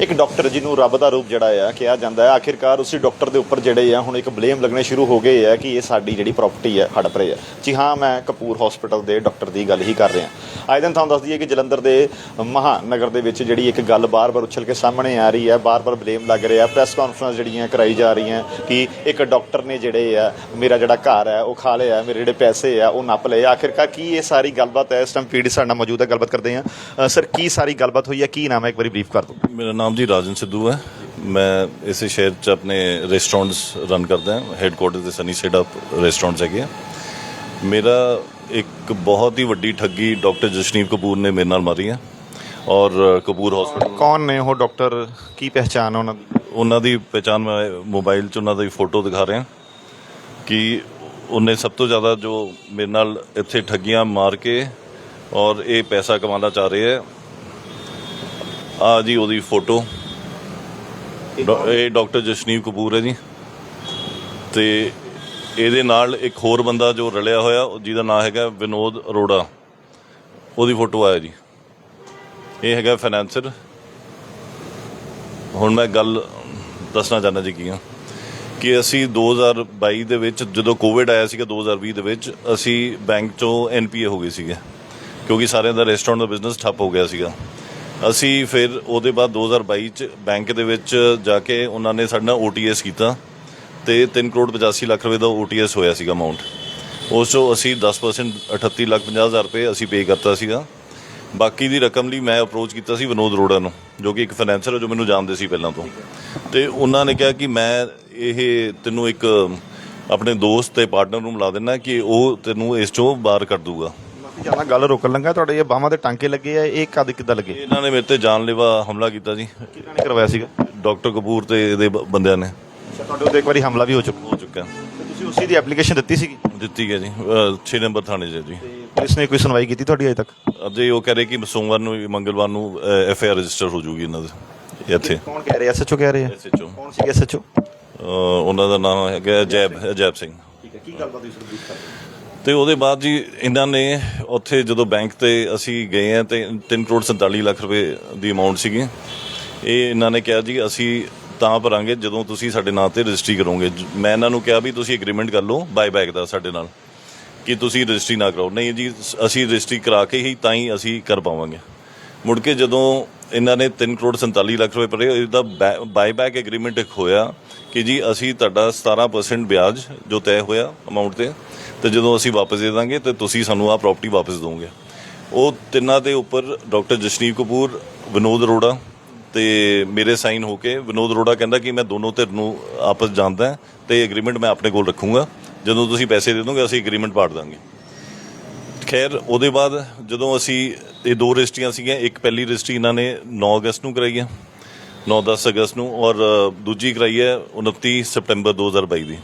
ਇੱਕ ਡਾਕਟਰ ਜਿਹਨੂੰ ਰੱਬ ਦਾ ਰੂਪ ਜਿਹੜਾ ਆ ਕਿਹਾ ਜਾਂਦਾ ਹੈ, ਆਖਿਰਕਾਰ ਉਸੇ ਡਾਕਟਰ ਦੇ ਉੱਪਰ ਜਿਹੜੇ ਆ, ਹੁਣ ਇੱਕ ਬਲੇਮ ਲੱਗਣੇ ਸ਼ੁਰੂ ਹੋ ਗਏ ਆ ਕਿ ਇਹ ਸਾਡੀ ਜਿਹੜੀ ਪ੍ਰਾਪਰਟੀ ਹੈ ਹੜਪ ਰਹੀ ਹੈ ਜੀ ਹਾਂ, ਮੈਂ ਕਪੂਰ ਹਸਪੀਟਲ ਦੇ ਡਾਕਟਰ ਦੀ ਗੱਲ ਹੀ ਕਰ ਰਿਹਾ। ਅੱਜ ਦਿਨ ਤੁਹਾਨੂੰ ਦੱਸ ਦਈਏ ਕਿ ਜਲੰਧਰ ਦੇ ਮਹਾਨਗਰ ਦੇ ਵਿੱਚ ਜਿਹੜੀ ਇੱਕ ਗੱਲ ਬਾਰ-ਬਾਰ ਉਛਲ ਕੇ ਸਾਹਮਣੇ ਆ ਰਹੀ ਹੈ ਬਾਰ-ਬਾਰ ਬਲੇਮ ਲੱਗ ਰਿਹਾ ਪ੍ਰੈਸ ਕਾਨਫਰੰਸ ਜਿਹੜੀਆਂ ਕਰਾਈ ਜਾ ਰਹੀਆਂ ਕਿ ਇੱਕ ਡਾਕਟਰ ਨੇ ਜਿਹੜੇ ਆ, ਮੇਰਾ ਜਿਹੜਾ ਘਰ ਹੈ ਉਹ ਖਾ ਲਿਆ, ਮੇਰੇ ਜਿਹੜੇ ਪੈਸੇ ਆ, ਉਹ ਨੱਪ ਲਏ। ਆਖਿਰਕਾਰ ਕੀ ਇਹ ਸਾਰੀ ਗੱਲਬਾਤ ਹੈ ਇਸ ਟਾਈਮ ਪੀਡੀ ਸਾਡੇ ਨਾਲ ਮੌਜੂਦ ਹੈ ਗੱਲਬਾਤ ਕਰਦੇ ਹਾਂ ਸਰ, ਕੀ ਸਾਰੀ ਗੱਲਬਾਤ ਹੋਈ ਹੈ ਕੀ ਨਾਮ ਹੈ? ਇੱਕ ਵਾਰੀ ਬਰੀਫ ਕਰ ਦਿਓ। ਮੇਰਾ ਨਾਮ ਜੀ ਰਾਜਨ ਸਿੱਧੂ ਹੈ। ਮੈਂ ਇਸੇ ਸ਼ਹਿਰ 'ਚ ਆਪਣੇ ਰੈਸਟੋਰੈਂਟਸ ਰਨ ਕਰਦਾ ਹਾਂ। ਹੈੱਡਕੁਆਰਟਰ ਤੇ ਸਨੀ ਅਪ ਰੈਸਟੋਰੈਂਟਸ ਹੈਗੇ ਆ। ਮੇਰਾ ਇੱਕ ਬਹੁਤ ਹੀ ਵੱਡੀ ਠੱਗੀ ਡਾਕਟਰ ਜਸ਼ਨੀਵ ਕਪੂਰ ਨੇ ਮੇਰੇ ਨਾਲ ਮਾਰੀ ਹੈ। ਔਰ ਕਪੂਰ ਹਸਪੀਟਲ ਕੌਣ ਨੇ ਉਹ ਡਾਕਟਰ ਕੀ ਪਹਿਚਾਨ ਉਹਨਾਂ ਦੀ? ਉਹਨਾਂ ਦੀ ਪਛਾਣ ਮੈਂ ਮੋਬਾਈਲ 'ਚ ਉਹਨਾਂ ਦੀ ਫੋਟੋ ਦਿਖਾ ਰਿਹਾ। ਕਿ ਉਹਨੇ ਸਭ ਤੋਂ ਜ਼ਿਆਦਾ ਜੋ ਮੇਰੇ ਨਾਲ ਇੱਥੇ ਠੱਗੀਆਂ ਮਾਰ ਕੇ ਔਰ ਇਹ ਪੈਸਾ ਕਮਾਉਣਾ ਚਾਹ ਰਹੇ ਹੈ। ਆ ਜੀ, ਉਹਦੀ ਫੋਟੋ। ਡਾ- ਇਹ ਡਾਕਟਰ ਜਸ਼ਨੀਵ ਕਪੂਰ ਹੈ ਜੀ। ਤੇ ਇਹਦੇ ਨਾਲ ਇੱਕ ਹੋਰ ਬੰਦਾ ਜੋ ਰਲਿਆ ਹੋਇਆ ਜਿਹਦਾ ਨਾਮ ਹੈਗਾ ਵਿਨੋਦ ਅਰੋੜਾ। ਉਹਦੀ ਫੋਟੋ ਆਇਆ ਜੀ। ਇਹ ਹੈਗਾ ਫਾਈਨੈਂਸਰ। ਹੁਣ ਮੈਂ ਗੱਲ ਦੱਸਣਾ ਚਾਹੁੰਦਾ ਜੀ ਕੀ ਆ। ਕਿ ਅਸੀਂ 2022 ਦੇ ਵਿੱਚ, ਜਦੋਂ ਕੋਵਿਡ ਆਇਆ ਸੀਗਾ 2020 ਦੇ ਵਿੱਚ, ਅਸੀਂ ਬੈਂਕ ਚੋਂ ਐਨਪੀਏ ਹੋ ਗਏ ਸੀਗੇ। ਕਿਉਂਕਿ ਸਾਰਿਆਂ ਦਾ ਰੈਸਟੋਰੈਂਟ ਦਾ ਬਿਜ਼ਨਸ ਠੱਪ ਹੋ ਗਿਆ ਸੀਗਾ। ਅਸੀਂ ਫਿਰ ਉਹਦੇ ਬਾਅਦ 2022 ਚ ਬੈਂਕ ਦੇ ਵਿੱਚ ਜਾ ਕੇ ਉਹਨਾਂ ਨੇ ਸਾਡੇ ਨਾਲ ਓਟੀਐਸ ਕੀਤਾ ਤੇ 3 ਕਰੋੜ 85 ਲੱਖ ਰੁਪਏ ਦਾ ਓਟੀਐਸ ਹੋਇਆ ਸੀਗਾ ਅਮਾਉਂਟ ਉਸ ਚੋਂ ਅਸੀਂ 10% 38 ਲੱਖ 50 ਹਜ਼ਾਰ ਰੁਪਏ ਅਸੀਂ ਪੇ ਕਰਤਾ ਸੀਗਾ। ਬਾਕੀ ਦੀ ਰਕਮ ਲਈ ਮੈਂ ਅਪਰੋਚ ਕੀਤਾ ਸੀ ਵਿਨੋਦ ਰੋੜਾ ਨੂੰ, ਜੋ ਕਿ ਇੱਕ ਫਾਈਨੈਂਸਰ ਹੈ ਜੋ ਮੈਨੂੰ ਜਾਣਦੇ ਸੀ ਪਹਿਲਾਂ ਤੋਂ। ਤੇ ਉਹਨਾਂ ਨੇ ਕਿਹਾ ਕਿ ਮੈਂ ਇਹ ਤੈਨੂੰ ਇੱਕ ਆਪਣੇ ਦੋਸਤ ਤੇ ਪਾਰਟਨਰ ਨੂੰ ਮਿਲਾ ਦੇਣਾ ਕਿ ਉਹ ਤੈਨੂੰ ਇਸ ਚੋਂ ਬਾਹਰ ਕਰ ਦੂਗਾ। ਚਾਹਨਾ ਗੱਲ ਰੋਕਣ ਲੱਗਾ ਤੁਹਾਡੇ ਇਹ ਬਾਹਾਂ ਦੇ ਟਾਂਕੇ ਲੱਗੇ ਆ ਇਹ ਕਦ ਕਿੱਦਾਂ ਲੱਗੇ? ਇਹਨਾਂ ਨੇ ਮੇਰੇ ਤੇ ਜਾਨਲੇਵਾ ਹਮਲਾ ਕੀਤਾ ਜੀ। ਕਿਹਨਾਂ ਨੇ ਕਰਵਾਇਆ ਸੀਗਾ? ਡਾਕਟਰ ਕਪੂਰ ਤੇ ਇਹਦੇ ਬ- ਬੰਦਿਆਂ ਨੇ। ਤੁਹਾਡੇ ਉੱਤੇ ਇੱਕ ਵਾਰੀ ਹਮਲਾ ਵੀ ਹੋ ਚੁੱਕਾ ਹੋ ਚੁੱਕਾ। ਤੁਸੀਂ ਉਸੇ ਦੀ ਐਪਲੀਕੇਸ਼ਨ ਦਿੱਤੀ ਸੀਗੀ? ਦਿੱਤੀ ਗਿਆ ਜੀ। 6 ਨੰਬਰ ਥਾਣੇ 'ਚ ਜੀ। ਤੇ ਪੁਲਿਸ ਨੇ ਕੋਈ ਸੁਣਵਾਈ ਕੀਤੀ ਤੁਹਾਡੀ ਅਜੇ ਤੱਕ? ਅਜੇ ਉਹ ਕਹਿ ਰਹੇ ਕਿ ਸੋਮਵਾਰ ਨੂੰ ਮੰਗਲਵਾਰ ਨੂੰ ਐਫ ਆਈ ਆਰ ਰਜਿਸਟਰ ਹੋ ਜੂਗੀ ਇਹਨਾਂ ਦੇ। ਇੱਥੇ। ਕੌਣ ਕਹਿ ਰਿਹਾ? ਐਸਐਚਓ ਕਹਿ ਰਿਹਾ ਐਸਐਚਓ ਕੌਣ ਸੀ ਐਸਐਚਓ ਉਹਨਾਂ ਦਾ ਨਾਮ ਹੈਗਾ ਜੈਬ ਜੈਬ ਸਿੰਘ। ਠੀਕ ਹੈ ਕੀ ਗੱਲਬਾਤ ਹੋਈ ਸਰ ਕਰ ਤੇ ਉਹਦੇ ਬਾਅਦ ਜੀ ਇਹਨਾਂ ਨੇ ਉੱਥੇ ਜਦੋਂ ਬੈਂਕ ਤੇ ਅਸੀਂ ਗਏ ਆ ਤੇ 3 ਕਰੋੜ 47 ਲੱਖ ਰੁਪਏ ਦੀ ਅਮਾਉਂਟ ਸੀਗੀ। ਇਹ ਇਹਨਾਂ ਨੇ ਕਿਹਾ ਜੀ, ਅਸੀਂ ਤਾਂ ਭਰਾਂਗੇ ਜਦੋਂ ਤੁਸੀਂ ਸਾਡੇ ਨਾਂ ਤੇ ਰਜਿਸਟਰੀ ਕਰੋਗੇ। ਮੈਂ ਇਹਨਾਂ ਨੂੰ ਕਿਹਾ ਵੀ ਤੁਸੀਂ ਐਗਰੀਮੈਂਟ ਕਰ ਲਓ ਬਾਈ ਬੈਕ ਦਾ ਸਾਡੇ ਨਾਲ ਕਿ ਤੁਸੀਂ ਰਜਿਸਟਰੀ ਨਾ ਕਰਾਓ। ਨਹੀਂ ਜੀ ਅਸੀਂ ਰਜਿਸਟਰੀ ਕਰਾ ਕੇ ਹੀ ਤਾਂ ਹੀ ਅਸੀਂ ਕਰ ਪਾਵਾਂਗੇ। ਮੁੜ ਕੇ ਜਦੋਂ ਇਹਨਾਂ ਨੇ 3 ਕਰੋੜ 47 ਲੱਖ ਰੁਪਏ ਭਰੇ, ਇਹਦਾ ਬਾਈ ਬੈਕ ਐਗਰੀਮੈਂਟ ਇੱਕ ਹੋਇਆ ਕਿ ਜੀ ਅਸੀਂ ਤੁਹਾਡਾ 17% ਵਿਆਜ ਜੋ ਤੈਅ ਹੋਇਆ ਅਮਾਉਂਟ ਤੇ ਤੇ ਜਦੋਂ ਅਸੀਂ ਵਾਪਸ ਦੇ ਦਾਂਗੇ ਤੇ ਤੁਸੀਂ ਸਾਨੂੰ ਆਹ ਪ੍ਰਾਪਰਟੀ ਵਾਪਸ ਦੋਗੇ। ਉਹ ਤਿੰਨਾਂ ਦੇ ਉੱਪਰ ਡਾਕਟਰ ਜਸ਼ਨੀਵ ਕਪੂਰ, ਵਿਨੋਦ ਅਰੋੜਾ ਤੇ ਮੇਰੇ ਸਾਈਨ ਹੋ ਕੇ ਵਿਨੋਦ ਅਰੋੜਾ ਕਹਿੰਦਾ ਕਿ ਮੈਂ ਦੋਨੋਂ ਧਿਰ ਨੂੰ ਆਪਸ ਜਾਣਦਾ ਤੇ ਐਗਰੀਮੈਂਟ ਮੈਂ ਆਪਣੇ ਕੋਲ ਰੱਖੂੰਗਾ। ਜਦੋਂ ਤੁਸੀਂ ਪੈਸੇ ਦੇ ਦੋਗੇ, ਅਸੀਂ ਐਗਰੀਮੈਂਟ ਪਾੜ ਦਾਂਗੇ। ਖੈਰ, ਉਹਦੇ ਬਾਅਦ ਜਦੋਂ ਅਸੀਂ ਇਹ ਦੋ ਰਜਿਸਟਰੀਆਂ ਸੀਗੀਆਂ, ਇੱਕ ਪਹਿਲੀ ਰਜਿਸਟਰੀ ਇਹਨਾਂ ਨੇ 9 ਅਗਸਤ ਨੂੰ ਕਰਾਈ ਹੈ 9-10 ਅਗਸਤ ਨੂੰ ਔਰ ਦੂਜੀ ਕਰਾਈ ਹੈ 29 ਸਤੰਬਰ 2022 ਦੀ।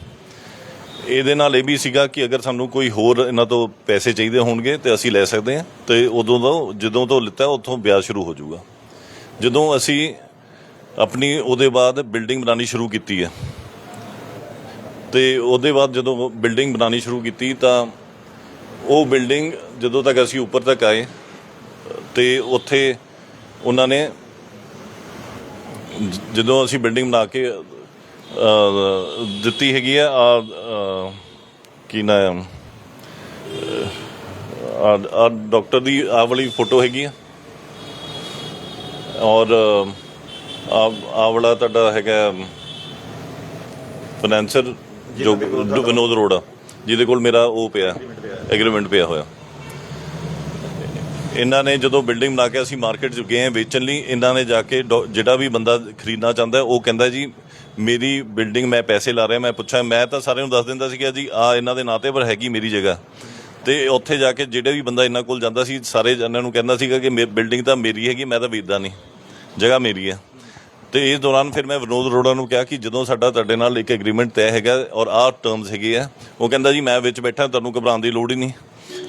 ਇਹਦੇ ਨਾਲ ਇਹ ਵੀ ਸੀਗਾ ਕਿ ਅਗਰ ਸਾਨੂੰ ਕੋਈ ਹੋਰ ਇਹਨਾਂ ਤੋਂ ਪੈਸੇ ਚਾਹੀਦੇ ਹੋਣਗੇ ਤੇ ਅਸੀਂ ਲੈ ਸਕਦੇ ਹਾਂ ਤੇ ਉਦੋਂ ਤੋਂ ਜਦੋਂ ਤੋਂ ਲਿੱਤਾ ਉੱਥੋਂ ਵਿਆਜ ਸ਼ੁਰੂ ਹੋ ਜਾਊਗਾ। ਜਦੋਂ ਅਸੀਂ ਆਪਣੀ ਉਹਦੇ ਬਾਅਦ ਬਿਲਡਿੰਗ ਬਣਾਉਣੀ ਸ਼ੁਰੂ ਕੀਤੀ ਹੈ, ਤੇ ਉਹਦੇ ਬਾਅਦ ਜਦੋਂ ਬਿਲਡਿੰਗ ਬਣਾਉਣੀ ਸ਼ੁਰੂ ਕੀਤੀ ਤਾਂ ਉਹ ਬਿਲਡਿੰਗ ਜਦੋਂ ਤੱਕ ਅਸੀਂ ਉੱਪਰ ਤੱਕ ਆਏ, ਤੇ ਉੱਥੇ ਉਹਨਾਂ ਨੇ ਜਦੋਂ ਅਸੀਂ ਬਿਲਡਿੰਗ ਬਣਾ ਕੇ ਦਿੱਤੀ ਹੈਗੀ ਆ ਆ ਕੀ ਨਾ ਆ? ਡਾਕਟਰ ਦੀ ਆ ਵਾਲੀ ਫੋਟੋ ਹੈਗੀ ਆ। ਔਰ ਆ ਵਾਲਾ ਤੁਹਾਡਾ ਹੈਗਾ ਫਾਈਨੈਂਸਰ ਜੋ ਵਿਨੋਦ ਅਰੋੜਾ ਜਿਹਦੇ ਕੋਲ ਮੇਰਾ ਉਹ ਪਿਆ ਐਗਰੀਮੈਂਟ ਪਿਆ ਹੋਇਆ। ਇਹਨਾਂ ਨੇ ਜਦੋਂ ਬਿਲਡਿੰਗ ਬਣਾ ਕੇ ਅਸੀਂ ਮਾਰਕੀਟ 'ਚ ਗਏ ਵੇਚਣ ਲਈ ਇਹਨਾਂ ਨੇ ਜਾ ਕੇ ਜਿਹੜਾ ਵੀ ਬੰਦਾ ਖਰੀਦਣਾ ਚਾਹੁੰਦਾ ਉਹ ਕਹਿੰਦਾ ਜੀ ਮੇਰੀ ਬਿਲਡਿੰਗ ਮੈਂ ਪੈਸੇ ਲਾ ਰਿਹਾ, ਮੈਂ ਪੁੱਛਿਆ ਮੈਂ ਤਾਂ ਸਾਰਿਆਂ ਨੂੰ ਦੱਸ ਦਿੰਦਾ ਸੀ ਕਿ ਜੀ ਆ ਇਹਨਾਂ ਦੇ ਨਾਂ ਤੇ ਪਰ ਹੈਗੀ ਮੇਰੀ ਜਗ੍ਹਾ। ਤੇ ਉੱਥੇ ਜਾ ਕੇ ਜਿਹੜੇ ਵੀ ਬੰਦਾ ਇਹਨਾਂ ਕੋਲ ਜਾਂਦਾ ਸੀ, ਸਾਰੇ ਜਣਿਆਂ ਨੂੰ ਕਹਿੰਦਾ ਸੀਗਾ ਕਿ ਬਿਲਡਿੰਗ ਤਾਂ ਮੇਰੀ ਹੈਗੀ, ਮੈਂ ਤਾਂ ਵੇਚਦਾ ਨਹੀਂ ਜਗ੍ਹਾ ਮੇਰੀ ਹੈ ਤੇ ਇਸ ਦੌਰਾਨ ਫਿਰ ਮੈਂ ਵਿਨੋਦ ਅਰੋੜਾ ਨੂੰ ਕਿਹਾ ਕਿ ਜਦੋਂ ਸਾਡਾ ਤੁਹਾਡੇ ਨਾਲ ਇੱਕ ਐਗਰੀਮੈਂਟ ਤੈਅ ਹੈਗਾ ਔਰ ਆਹ ਟਰਮਸ ਹੈਗੇ ਆ, ਉਹ ਕਹਿੰਦਾ ਜੀ, ਮੈਂ ਵਿੱਚ ਬੈਠਾ, ਤੁਹਾਨੂੰ ਘਬਰਾਉਣ ਦੀ ਲੋੜ ਹੀ ਨਹੀਂ।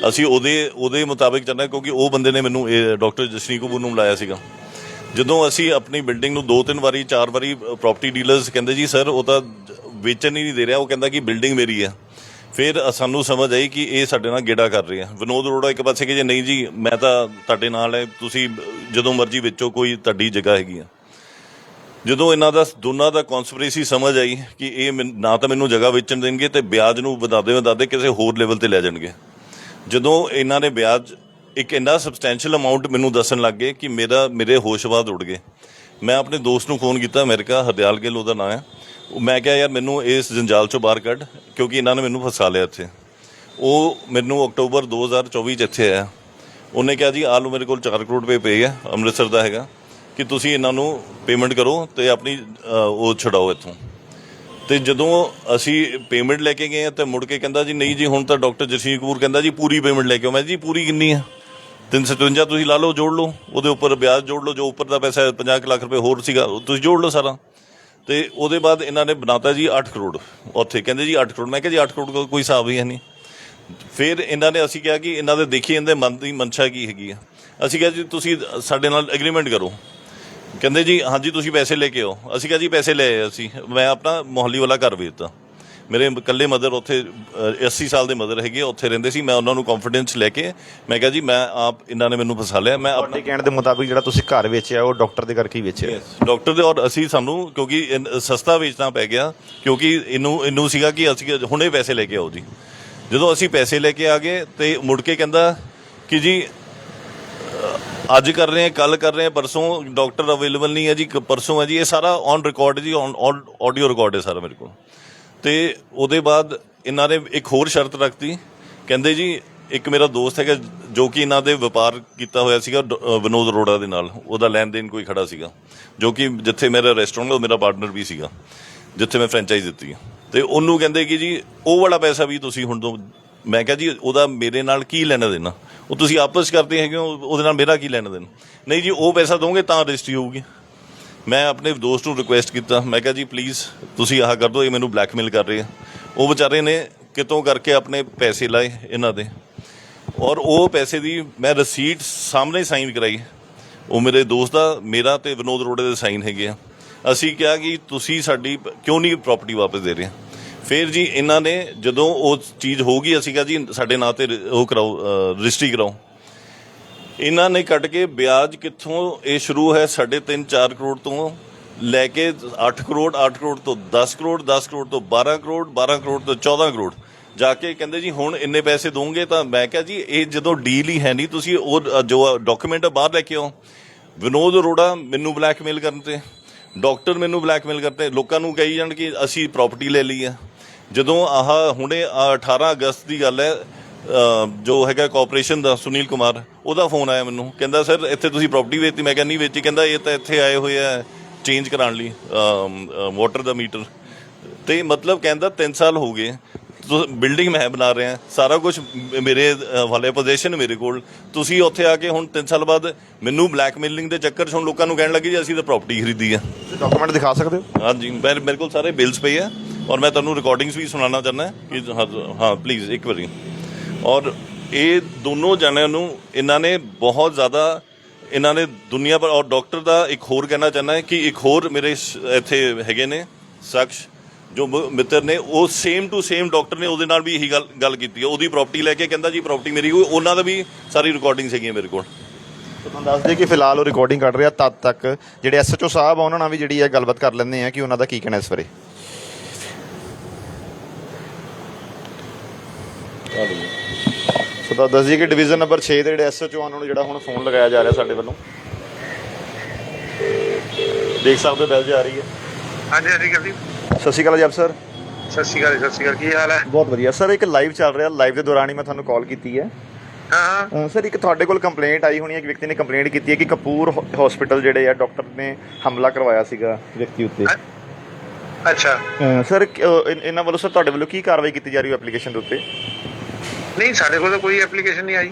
ਅਸੀਂ ਉਹਦੇ ਉਹਦੇ ਮੁਤਾਬਿਕ ਚੱਲਣਾ, ਕਿਉਂਕਿ ਉਹ ਬੰਦੇ ਨੇ ਮੈਨੂੰ, ਇਹ ਡਾਕਟਰ ਜਸ਼ਨੀ ਕਪੂਰ ਨੂੰ ਮਿਲਾਇਆ ਸੀਗਾ। ਜਦੋਂ ਅਸੀਂ ਆਪਣੀ ਬਿਲਡਿੰਗ ਨੂੰ ਦੋ ਤਿੰਨ ਵਾਰੀ, ਚਾਰ ਵਾਰੀ ਪ੍ਰਾਪਰਟੀ ਡੀਲਰਸ ਕਹਿੰਦੇ ਜੀ ਸਰ ਉਹ ਤਾਂ ਵੇਚਣ ਹੀ ਨਹੀਂ ਦੇ ਰਿਹਾ, ਉਹ ਕਹਿੰਦਾ ਕਿ ਬਿਲਡਿੰਗ ਮੇਰੀ ਆ। ਫਿਰ ਸਾਨੂੰ ਸਮਝ ਆਈ ਕਿ ਇਹ ਸਾਡੇ ਨਾਲ ਗੇੜਾ ਕਰ ਰਹੇ ਆ। ਵਿਨੋਦ ਅਰੋੜਾ ਇੱਕ ਪਾਸੇ ਕਿ ਜੇ, ਨਹੀਂ ਜੀ, ਮੈਂ ਤਾਂ ਤੁਹਾਡੇ ਨਾਲ ਹੈ ਤੁਸੀਂ ਜਦੋਂ ਮਰਜ਼ੀ ਵਿੱਚੋਂ, ਕੋਈ ਤੁਹਾਡੀ ਜਗ੍ਹਾ ਹੈਗੀ ਆ। ਜਦੋਂ ਇਹਨਾਂ ਦਾ, ਦੋਨਾਂ ਦਾ ਕਨਸਪੀਰੇਸੀ ਸਮਝ ਆਈ ਕਿ ਇਹ ਮੈਨ- ਨਾ ਤਾਂ ਮੈਨੂੰ ਜਗ੍ਹਾ ਵੇਚਣ ਦੇਣਗੇ ਤੇ ਵਿਆਜ ਨੂੰ ਵਧਾਦੇ ਵਧਾਦੇ ਕਿਸੇ ਹੋਰ ਲੈਵਲ ਤੇ ਲੈ ਜਾਣਗੇ। ਜਦੋਂ ਇਹਨਾਂ ਨੇ ਵਿਆਜ ਇੱਕ ਇੰਨਾ ਸਬਸਟੈਂਸ਼ੀਅਲ ਅਮਾਉਂਟ ਮੈਨੂੰ ਦੱਸਣ ਲੱਗ ਗਏ ਕਿ ਮੇਰਾ, ਮੇਰੇ ਹੋਸ਼ਵਾਦ ਉੱਡ ਗਏ। ਮੈਂ ਆਪਣੇ ਦੋਸਤ ਨੂੰ ਫੋਨ ਕੀਤਾ ਅਮਰੀਕਾ ਹਰਦਿਆਲ ਗਿੱਲ ਉਹਦਾ ਨਾਂ ਹੈ। ਉਹ ਮੈਂ ਕਿਹਾ, ਯਾਰ ਮੈਨੂੰ ਇਸ ਜੰਜਾਲ ਚੋਂ ਬਾਹਰ ਕੱਢ, ਕਿਉਂਕਿ ਇਹਨਾਂ ਨੇ ਮੈਨੂੰ ਫਸਾ ਲਿਆ ਇੱਥੇ। ਉਹ ਮੈਨੂੰ ਅਕਤੂਬਰ 2024 ਚ ਇੱਥੇ ਆਇਆ। ਉਹਨੇ ਕਿਹਾ, ਜੀ, ਆਹ ਲਓ ਮੇਰੇ ਕੋਲ 4 ਕਰੋੜ ਰੁਪਏ ਪਏ ਆ, ਅੰਮ੍ਰਿਤਸਰ ਦਾ ਹੈਗਾ। ਕਿ ਤੁਸੀਂ ਇਹਨਾਂ ਨੂੰ ਪੇਮੈਂਟ ਕਰੋ ਤੇ ਆਪਣੀ ਉਹ ਛਡਾਓ ਇੱਥੋਂ। ਤੇ ਜਦੋਂ ਅਸੀਂ ਪੇਮੈਂਟ ਲੈ ਕੇ ਗਏ ਆ, ਤੇ ਮੁੜ ਕੇ ਕਹਿੰਦਾ ਜੀ, ਨਹੀਂ ਜੀ, ਹੁਣ ਤਾਂ ਡਾਕਟਰ ਜਸੀਰ ਕਪੂਰ ਕਹਿੰਦਾ ਜੀ, ਪੂਰੀ ਪੇਮੈਂਟ ਲੈ ਕੇ ਆਓ। ਮੈਂ ਜੀ, ਪੂਰੀ ਕਿੰਨੀ ਆ? 357 ਤੁਸੀਂ ਲਾ ਲਓ ਜੋੜ ਲਓ ਉਹਦੇ ਉੱਪਰ ਵਿਆਜ ਜੋੜ ਲਓ ਜੋ ਉੱਪਰ ਦਾ ਪੈਸਾ ਹੈ, 50 ਕੁ ਲੱਖ ਰੁਪਏ ਹੋਰ ਸੀਗਾ ਉਹ ਤੁਸੀਂ ਜੋੜ ਲਓ ਸਾਰਾ। ਤੇ ਉਹਦੇ ਬਾਅਦ ਇਹਨਾਂ ਨੇ ਬਣਾਤਾ ਜੀ 8 ਕਰੋੜ। ਉੱਥੇ ਕਹਿੰਦੇ ਜੀ 8 ਕਰੋੜ ਮੈਂ ਕਿਹਾ ਜੀ 8 ਕਰੋੜ ਦਾ ਕੋਈ ਹਿਸਾਬ ਹੀ ਹੈ ਨਹੀਂ। ਫਿਰ ਇਹਨਾਂ ਨੇ ਅਸੀਂ ਕਿਹਾ ਕਿ ਇਹਨਾਂ ਦੇ ਦੇਖੀ ਇਹਦੇ ਮਨ ਦੀ ਮਨਸ਼ਾ ਕੀ ਹੈਗੀ ਆ। ਅਸੀਂ ਕਿਹਾ ਜੀ ਤੁਸੀਂ ਸਾਡੇ ਨਾਲ ਐਗਰੀਮੈਂਟ ਕਰੋ। ਕਹਿੰਦੇ ਜੀ ਹਾਂਜੀ ਤੁਸੀਂ ਪੈਸੇ ਲੈ ਕੇ ਆਓ। ਅਸੀਂ ਕਿਹਾ ਜੀ ਪੈਸੇ ਲਏ ਅਸੀਂ। ਮੈਂ ਆਪਣਾ ਮੁਹੱਲੀ ਵਾਲਾ ਘਰ ਵੇਚਤਾ। ਮੇਰੇ ਇਕੱਲੇ ਮਦਰ ਉੱਥੇ ਅ, 80 ਸਾਲ ਦੇ ਮਦਰ ਹੈਗੇ ਉੱਥੇ ਰਹਿੰਦੇ ਸੀ। ਮੈਂ ਉਹਨਾਂ ਨੂੰ ਕੰਫੀਡੈਂਸ ਲੈ ਕੇ ਮੈਂ ਕਿਹਾ ਜੀ ਮੈਂ ਆਪ ਇਹਨਾਂ ਨੇ ਮੈਨੂੰ ਫਸਾ ਲਿਆ। ਮੈਂ ਆਪਣਾ ਕਹਿਣ ਦੇ ਮੁਤਾਬਿਕ ਜਿਹੜਾ ਤੁਸੀਂ ਘਰ ਵੇਚਿਆ ਉਹ ਡਾਕਟਰ ਦੇ ਕਰਕੇ ਹੀ ਵੇਚਿਆ। ਡਾਕਟਰ ਦੇ ਔਰ ਅਸੀਂ ਸਾਨੂੰ ਕਿਉਂਕਿ ਸਸਤਾ ਵੇਚਣਾ ਪੈ ਗਿਆ ਕਿਉਂਕਿ ਇਹਨੂੰ ਇਹਨੂੰ ਸੀਗਾ ਕਿ ਅਸੀਂ ਹੁਣੇ ਪੈਸੇ ਲੈ ਕੇ ਆਓ ਜੀ। ਜਦੋਂ ਅਸੀਂ ਪੈਸੇ ਲੈ ਕੇ ਆ ਗਏ ਤੇ ਮੁੜ ਕੇ ਕਹਿੰਦਾ ਕਿ ਜੀ ਅੱਜ ਕਰ ਰਹੇ ਹਾਂ ਕੱਲ ਕਰ ਰਹੇ ਹਾਂ ਪਰਸੋਂ ਡਾਕਟਰ ਅਵੇਲੇਬਲ ਨਹੀਂ ਹੈ ਜੀ ਪਰਸੋਂ ਹੈ ਜੀ ਇਹ ਸਾਰਾ ਔਨ ਰਿਕਾਰਡ ਜੀ ਔਨ ਆਡੀਓ ਰਿਕਾਰਡ ਹੈ ਸਾਰਾ ਮੇਰੇ ਕੋਲ। ਤੇ ਉਹਦੇ ਬਾਅਦ ਇਹਨਾਂ ਨੇ ਇੱਕ ਹੋਰ ਸ਼ਰਤ ਰੱਖਤੀ। ਕਹਿੰਦੇ ਜੀ, ਇੱਕ ਮੇਰਾ ਦੋਸਤ ਹੈਗਾ ਜੋ ਕਿ ਇਹਨਾਂ ਦੇ ਵਪਾਰ ਕੀਤਾ ਹੋਇਆ ਸੀਗਾ, ਡ- ਵਿਨੋਦ ਅਰੋੜਾ ਦੇ ਨਾਲ। ਉਹਦਾ ਲੈਣ ਦੇਣ ਕੋਈ ਖੜਾ ਸੀਗਾ। ਜੋ ਕਿ ਜਿੱਥੇ ਮੇਰਾ ਰੈਸਟੋਰੈਂਟ ਉਹ ਮੇਰਾ ਪਾਰਟਨਰ ਵੀ ਸੀਗਾ, ਜਿੱਥੇ ਮੈਂ ਫਰੈਂਚਾਈਜ਼ ਦਿੱਤੀ ਹੈ। ਤੇ ਉਹਨੂੰ ਕਹਿੰਦੇ ਕਿ ਜੀ, ਉਹ ਵਾਲਾ ਪੈਸਾ ਵੀ ਤੁਸੀਂ ਹੁਣ ਤੋਂ, ਮੈਂ ਕਿਹਾ ਜੀ, ਉਹਦਾ ਮੇਰੇ ਨਾਲ ਕੀ ਲੈਣਾ ਦੇਣਾ? ਉਹ ਤੁਸੀਂ ਆਪਸ ਕਰਦੇ ਹੈਗੇ ਹੋ, ਉਹਦੇ ਨਾਲ ਮੇਰਾ ਕੀ ਲੈਣਾ ਦੇਣਾ? ਨਹੀਂ ਜੀ, ਉਹ ਪੈਸਾ ਦੋਗੇ ਤਾਂ ਰਜਿਸਟਰੀ ਹੋਊਗੀ। ਮੈਂ ਆਪਣੇ ਦੋਸਤ ਨੂੰ ਰਿਕੁਐਸਟ ਕੀਤਾ। ਮੈਂ ਕਿਹਾ, ਜੀ ਪਲੀਜ਼ ਤੁਸੀਂ ਆਹ ਕਰ ਦਿਓ, ਇਹ ਮੈਨੂੰ ਬਲੈਕਮੇਲ ਕਰ ਰਹੇ ਆ। ਉਹ ਵਿਚਾਰੇ ਨੇ ਕਿਤੋਂ ਕਰਕੇ ਆਪਣੇ ਪੈਸੇ ਲਾਏ ਇਹਨਾਂ ਦੇ। ਔਰ ਉਹ ਪੈਸੇ ਦੀ ਮੈਂ ਰਸੀਟ ਸਾਹਮਣੇ ਸਾਈਨ ਕਰਾਈ। ਉਹ ਮੇਰੇ ਦੋਸਤ ਦਾ, ਮੇਰਾ ਤੇ ਵਿਨੋਦ ਰੋੜੇ ਦੇ ਸਾਈਨ ਹੈਗੇ ਆ। ਅਸੀਂ ਕਿਹਾ ਕਿ ਤੁਸੀਂ ਸਾਡੀ ਕਿਉਂ ਨਹੀਂ ਪ੍ਰਾਪਰਟੀ ਵਾਪਸ ਦੇ ਰਹੇ? ਫਿਰ ਜੀ, ਇਹਨਾਂ ਨੇ ਜਦੋਂ ਉਹ ਚੀਜ਼ ਹੋ ਗਈ, ਅਸੀਂ ਕਿਹਾ, ਜੀ, ਸਾਡੇ ਨਾਂ ਤੇ ਉਹ ਕਰਾਓ ਰਜਿਸਟਰੀ ਕਰਾਓ। ਇਹਨਾਂ ਨੇ ਕੱਟ ਕੇ ਵਿਆਜ ਕਿੱਥੋਂ, ਇਹ ਸ਼ੁਰੂ ਹੈ 3.5 4 ਕਰੋੜ ਤੋਂ, ਲੈ ਕੇ 8 ਕਰੋੜ 8 ਕਰੋੜ ਤੋਂ 10 ਕਰੋੜ 10 ਕਰੋੜ ਤੋਂ 12 ਕਰੋੜ 12 ਕਰੋੜ ਤੋਂ 14 ਕਰੋੜ। ਜਾ ਕੇ ਕਹਿੰਦੇ ਜੀ, ਹੁਣ ਇੰਨੇ ਪੈਸੇ ਦੋਗੇ ਤਾਂ ਮੈਂ ਕਿਹਾ ਜੀ, ਇਹ ਜਦੋਂ ਡੀਲ ਹੀ ਹੈ ਨਹੀਂ, ਤੁਸੀਂ ਉਹ, ਜੋ ਡਾਕੂਮੈਂਟ ਬਾਹਰ ਲੈ ਕੇ ਆਓ। ਵਿਨੋਦ ਅਰੋੜਾ ਮੈਨੂੰ ਬਲੈਕਮੇਲ ਕਰਨ ਤੇ ਡਾਕਟਰ ਮੈਨੂੰ ਬਲੈਕਮੇਲ ਕਰਤੇ ਲੋਕਾਂ ਨੂੰ ਕਹੀ ਜਾਣ ਕਿ ਅਸੀਂ ਪ੍ਰਾਪਰਟੀ ਲੈ ਲਈ ਆ। ਜਦੋਂ ਆਹ ਹੁਣੇ ਆਹ 18 ਅਗਸਤ ਦੀ ਗੱਲ ਹੈ ਜੋ ਹੈਗਾ ਕਾਰਪੋਰੇਸ਼ਨ ਦਾ ਸੁਨੀਲ ਕੁਮਾਰ ਉਹਦਾ ਫੋਨ ਆਇਆ ਮੈਨੂੰ। ਕਹਿੰਦਾ ਸਰ ਇੱਥੇ ਤੁਸੀਂ ਪ੍ਰਾਪਰਟੀ ਵੇਚਤੀ। ਮੈਂ ਕਿਹਾ ਨਹੀਂ ਵੇਚੀ। ਕਹਿੰਦਾ ਇਹ ਤਾਂ ਇੱਥੇ ਆਏ ਹੋਏ ਆ ਚੇਂਜ ਕਰਾਉਣ ਲਈ ਵਾਟਰ ਦਾ ਮੀਟਰ ਤੇ ਮਤਲਬ ਕਹਿੰਦਾ 3 ਸਾਲ ਹੋ ਗਏ। ਬਿਲਡਿੰਗ ਮੈਂ ਬਣਾ ਰਿਹਾ। ਸਾਰਾ ਕੁਝ ਮੇਰੇ ਵਾਲੇ ਪੋਜੀਸ਼ਨ ਮੇਰੇ ਕੋਲ। ਤੁਸੀਂ ਉੱਥੇ ਆ ਕੇ ਹੁਣ 3 ਸਾਲ ਬਾਅਦ ਮੈਨੂੰ ਬਲੈਕਮੇਲਿੰਗ ਦੇ ਚੱਕਰ 'ਚ ਹੁਣ ਲੋਕਾਂ ਨੂੰ ਕਹਿਣ ਲੱਗੇ ਜੀ ਅਸੀਂ ਤਾਂ ਪ੍ਰਾਪਰਟੀ ਖਰੀਦੀ ਆ। ਡਾਕੂਮੈਂਟ ਦਿਖਾ ਸਕਦੇ ਹੋ? ਹਾਂਜੀ ਮੇਰੇ ਮੇਰੇ ਕੋਲ ਸਾਰੇ ਬਿਲਸ ਪਏ ਆ। ਔਰ ਮੈਂ ਤੁਹਾਨੂੰ ਰਿਕਾਰਡਿੰਗਸ ਵੀ ਸੁਣਾਉਣਾ ਚਾਹੁੰਦਾ। ਕਿ ਹਾਂ ਹਾਂ ਪਲੀਜ਼ ਇੱਕ ਵਾਰੀ। ਔਰ ਇਹ ਦੋਨੋਂ ਜਣਿਆਂ ਨੂੰ ਇਹਨਾਂ ਨੇ ਬਹੁਤ ਜ਼ਿਆਦਾ ਇਹਨਾਂ ਨੇ ਦੁਨੀਆ ਪਰ ਔਰ ਡਾਕਟਰ ਦਾ ਇੱਕ ਹੋਰ ਕਹਿਣਾ ਚਾਹੁੰਦਾ ਹੈ ਕਿ ਇੱਕ ਹੋਰ ਮੇਰੇ ਸ- ਇੱਥੇ ਹੈਗੇ ਨੇ ਸ਼ਖਸ ਜੋ ਮਿੱਤਰ ਨੇ ਉਹ ਸੇਮ ਟੂ ਸੇਮ ਡਾਕਟਰ ਨੇ ਉਹਦੇ ਨਾਲ ਵੀ ਇਹੀ ਗੱਲ ਗੱਲ ਕੀਤੀ ਹੈ। ਉਹਦੀ ਪ੍ਰਾਪਰਟੀ ਲੈ ਕੇ ਕਹਿੰਦਾ ਜੀ ਪ੍ਰਾਪਰਟੀ ਮੇਰੀ ਹੋਈ ਉਹਨਾਂ ਦਾ ਵੀ ਸਾਰੀ ਰਿਕਾਰਡਿੰਗਸ ਹੈਗੀਆਂ ਮੇਰੇ ਕੋਲ। ਤੁਹਾਨੂੰ ਦੱਸ ਦਈਏ ਕਿ ਫਿਲਹਾਲ ਉਹ ਰਿਕਾਰਡਿੰਗ ਕੱਢ ਰਿਹਾ ਤਦ ਤੱਕ। ਜਿਹੜੇ ਐਸਐਚਓ ਸਾਹਿਬ ਆ ਉਹਨਾਂ ਨਾਲ ਵੀ ਜਿਹੜੀ ਹੈ ਗੱਲਬਾਤ ਕਰ ਲੈਂਦੇ ਆ ਕਿ ਉਹਨਾਂ ਦਾ ਕੀ ਕਹਿਣਾ ਇਸ ਬਾਰੇ। ਸੋ ਤਾਂ ਦੱਸ ਕਿ ਡਿਵੀਜ਼ਨ ਨੰਬਰ 6 ਦੇ ਜਿਹੜੇ ਐਸਐਚਓ ਉਹਨਾਂ ਨੂੰ ਜਿਹੜਾ ਹੁਣ ਫੋਨ ਲਗਾਇਆ ਜਾ ਰਿਹਾ ਸਾਡੇ ਵੱਲੋਂ। ਦੇਖ ਸਕਦੇ ਹੋ ਬੈਲ ਜਾ ਰਹੀ ਹੈ। ਹਾਂਜੀ ਹਾਂਜੀ ਗੱਡੀ ਸਤਿ ਸ਼੍ਰੀ ਅਕਾਲ ਜਬ ਸਰ। ਸਤਿ ਸ਼੍ਰੀ ਅਕਾਲ ਸਤਿ ਸ਼੍ਰੀ ਅਕਾਲ। ਕੀ ਹਾਲ ਹੈ? ਬਹੁਤ ਵਧੀਆ। ਸਰ ਇੱਕ ਲਾਈਵ ਚੱਲ ਰਿਹਾ। ਲਾਈਵ ਦੇ ਦੌਰਾਨ ਹੀ ਮੈਂ ਤੁਹਾਨੂੰ ਕਾਲ ਕੀਤੀ ਹੈ। ਹਾਂ ਸਰ ਇੱਕ ਤੁਹਾਡੇ ਕੋਲ ਕੰਪਲੇਂਟ ਆਈ ਹੋਣੀ ਹੈ। ਇੱਕ ਵਿਅਕਤੀ ਨੇ ਕੰਪਲੇਂਟ ਕੀਤੀ ਹੈ ਕਿ ਕਪੂਰ ਹਸਪੀਟਲ ਜਿਹੜੇ ਆ ਡਾਕਟਰ ਨੇ ਹਮਲਾ ਕਰਵਾਇਆ ਸੀਗਾ ਵਿਅਕਤੀ ਉੱਤੇ। ਅੱਛਾ। ਸਰ ਇਹਨਾਂ ਵੱਲੋਂ ਸਰ ਤੁਹਾਡੇ ਵੱਲੋਂ ਕੀ ਕਾਰਵਾਈ ਕੀਤੀ ਜਾ ਰਹੀ ਹੈ ਐਪਲੀਕੇਸ਼ਨ ਦੇ ਉੱਤੇ? ਨਹੀਂ ਸਾਡੇ ਕੋਲ ਤਾਂ ਕੋਈ ਐਪਲੀਕੇਸ਼ਨ ਨਹੀਂ ਆਈ।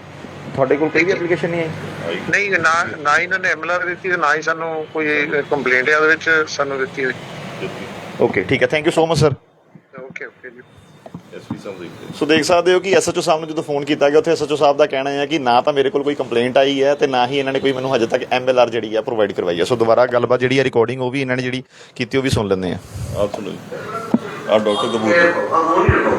ਤੁਹਾਡੇ ਕੋਲ ਕੋਈ ਐਪਲੀਕੇਸ਼ਨ ਨਹੀਂ ਆਈ? ਨਹੀਂ ਨਾ ਨਾ ਇਹਨਾਂ ਨੇ ਐਮਐਲਆਰ ਦਿੱਤੀ ਤੇ ਨਾ ਹੀ ਸਾਨੂੰ ਕੋਈ ਕੰਪਲੇਂਟ ਹੈ ਉਹਦੇ ਵਿੱਚ ਸਾਨੂੰ ਦਿੱਤੀ ਹੋਈ। ਓਕੇ ਠੀਕ ਹੈ। Thank you so much sir okay okay ਜੀ। ਸੋ ਦੇਖ ਸਕਦੇ ਹੋ ਕਿ ਐਸਐਚਓ ਸਾਹਿਬ ਨੂੰ ਜਦੋਂ ਫੋਨ ਕੀਤਾ ਗਿਆ ਉੱਥੇ ਐਸਐਚਓ ਸਾਹਿਬ ਦਾ ਕਹਿਣਾ ਹੈ ਕਿ ਨਾ ਤਾਂ ਮੇਰੇ ਕੋਲ ਕੋਈ ਕੰਪਲੇਂਟ ਆਈ ਹੈ ਤੇ ਨਾ ਹੀ ਇਹਨਾਂ ਨੇ ਕੋਈ ਮੈਨੂੰ ਹਜੇ ਤੱਕ ਐਮਐਲਆਰ ਜਿਹੜੀ ਹੈ ਪ੍ਰੋਵਾਈਡ ਕਰਵਾਈ ਹੈ। ਸੋ ਦੁਬਾਰਾ ਗੱਲਬਾਤ ਜਿਹੜੀ ਹੈ ਰਿਕਾਰਡਿੰਗ ਉਹ ਵੀ ਇਹਨਾਂ ਨੇ ਜਿਹੜੀ ਕੀਤੀ ਉਹ ਵੀ ਸੁਣ ਲੈਂਦੇ ਆ ਆਪ ਸੁਣੋ ਆ ਡਾਕਟਰ ਕਪੂਰ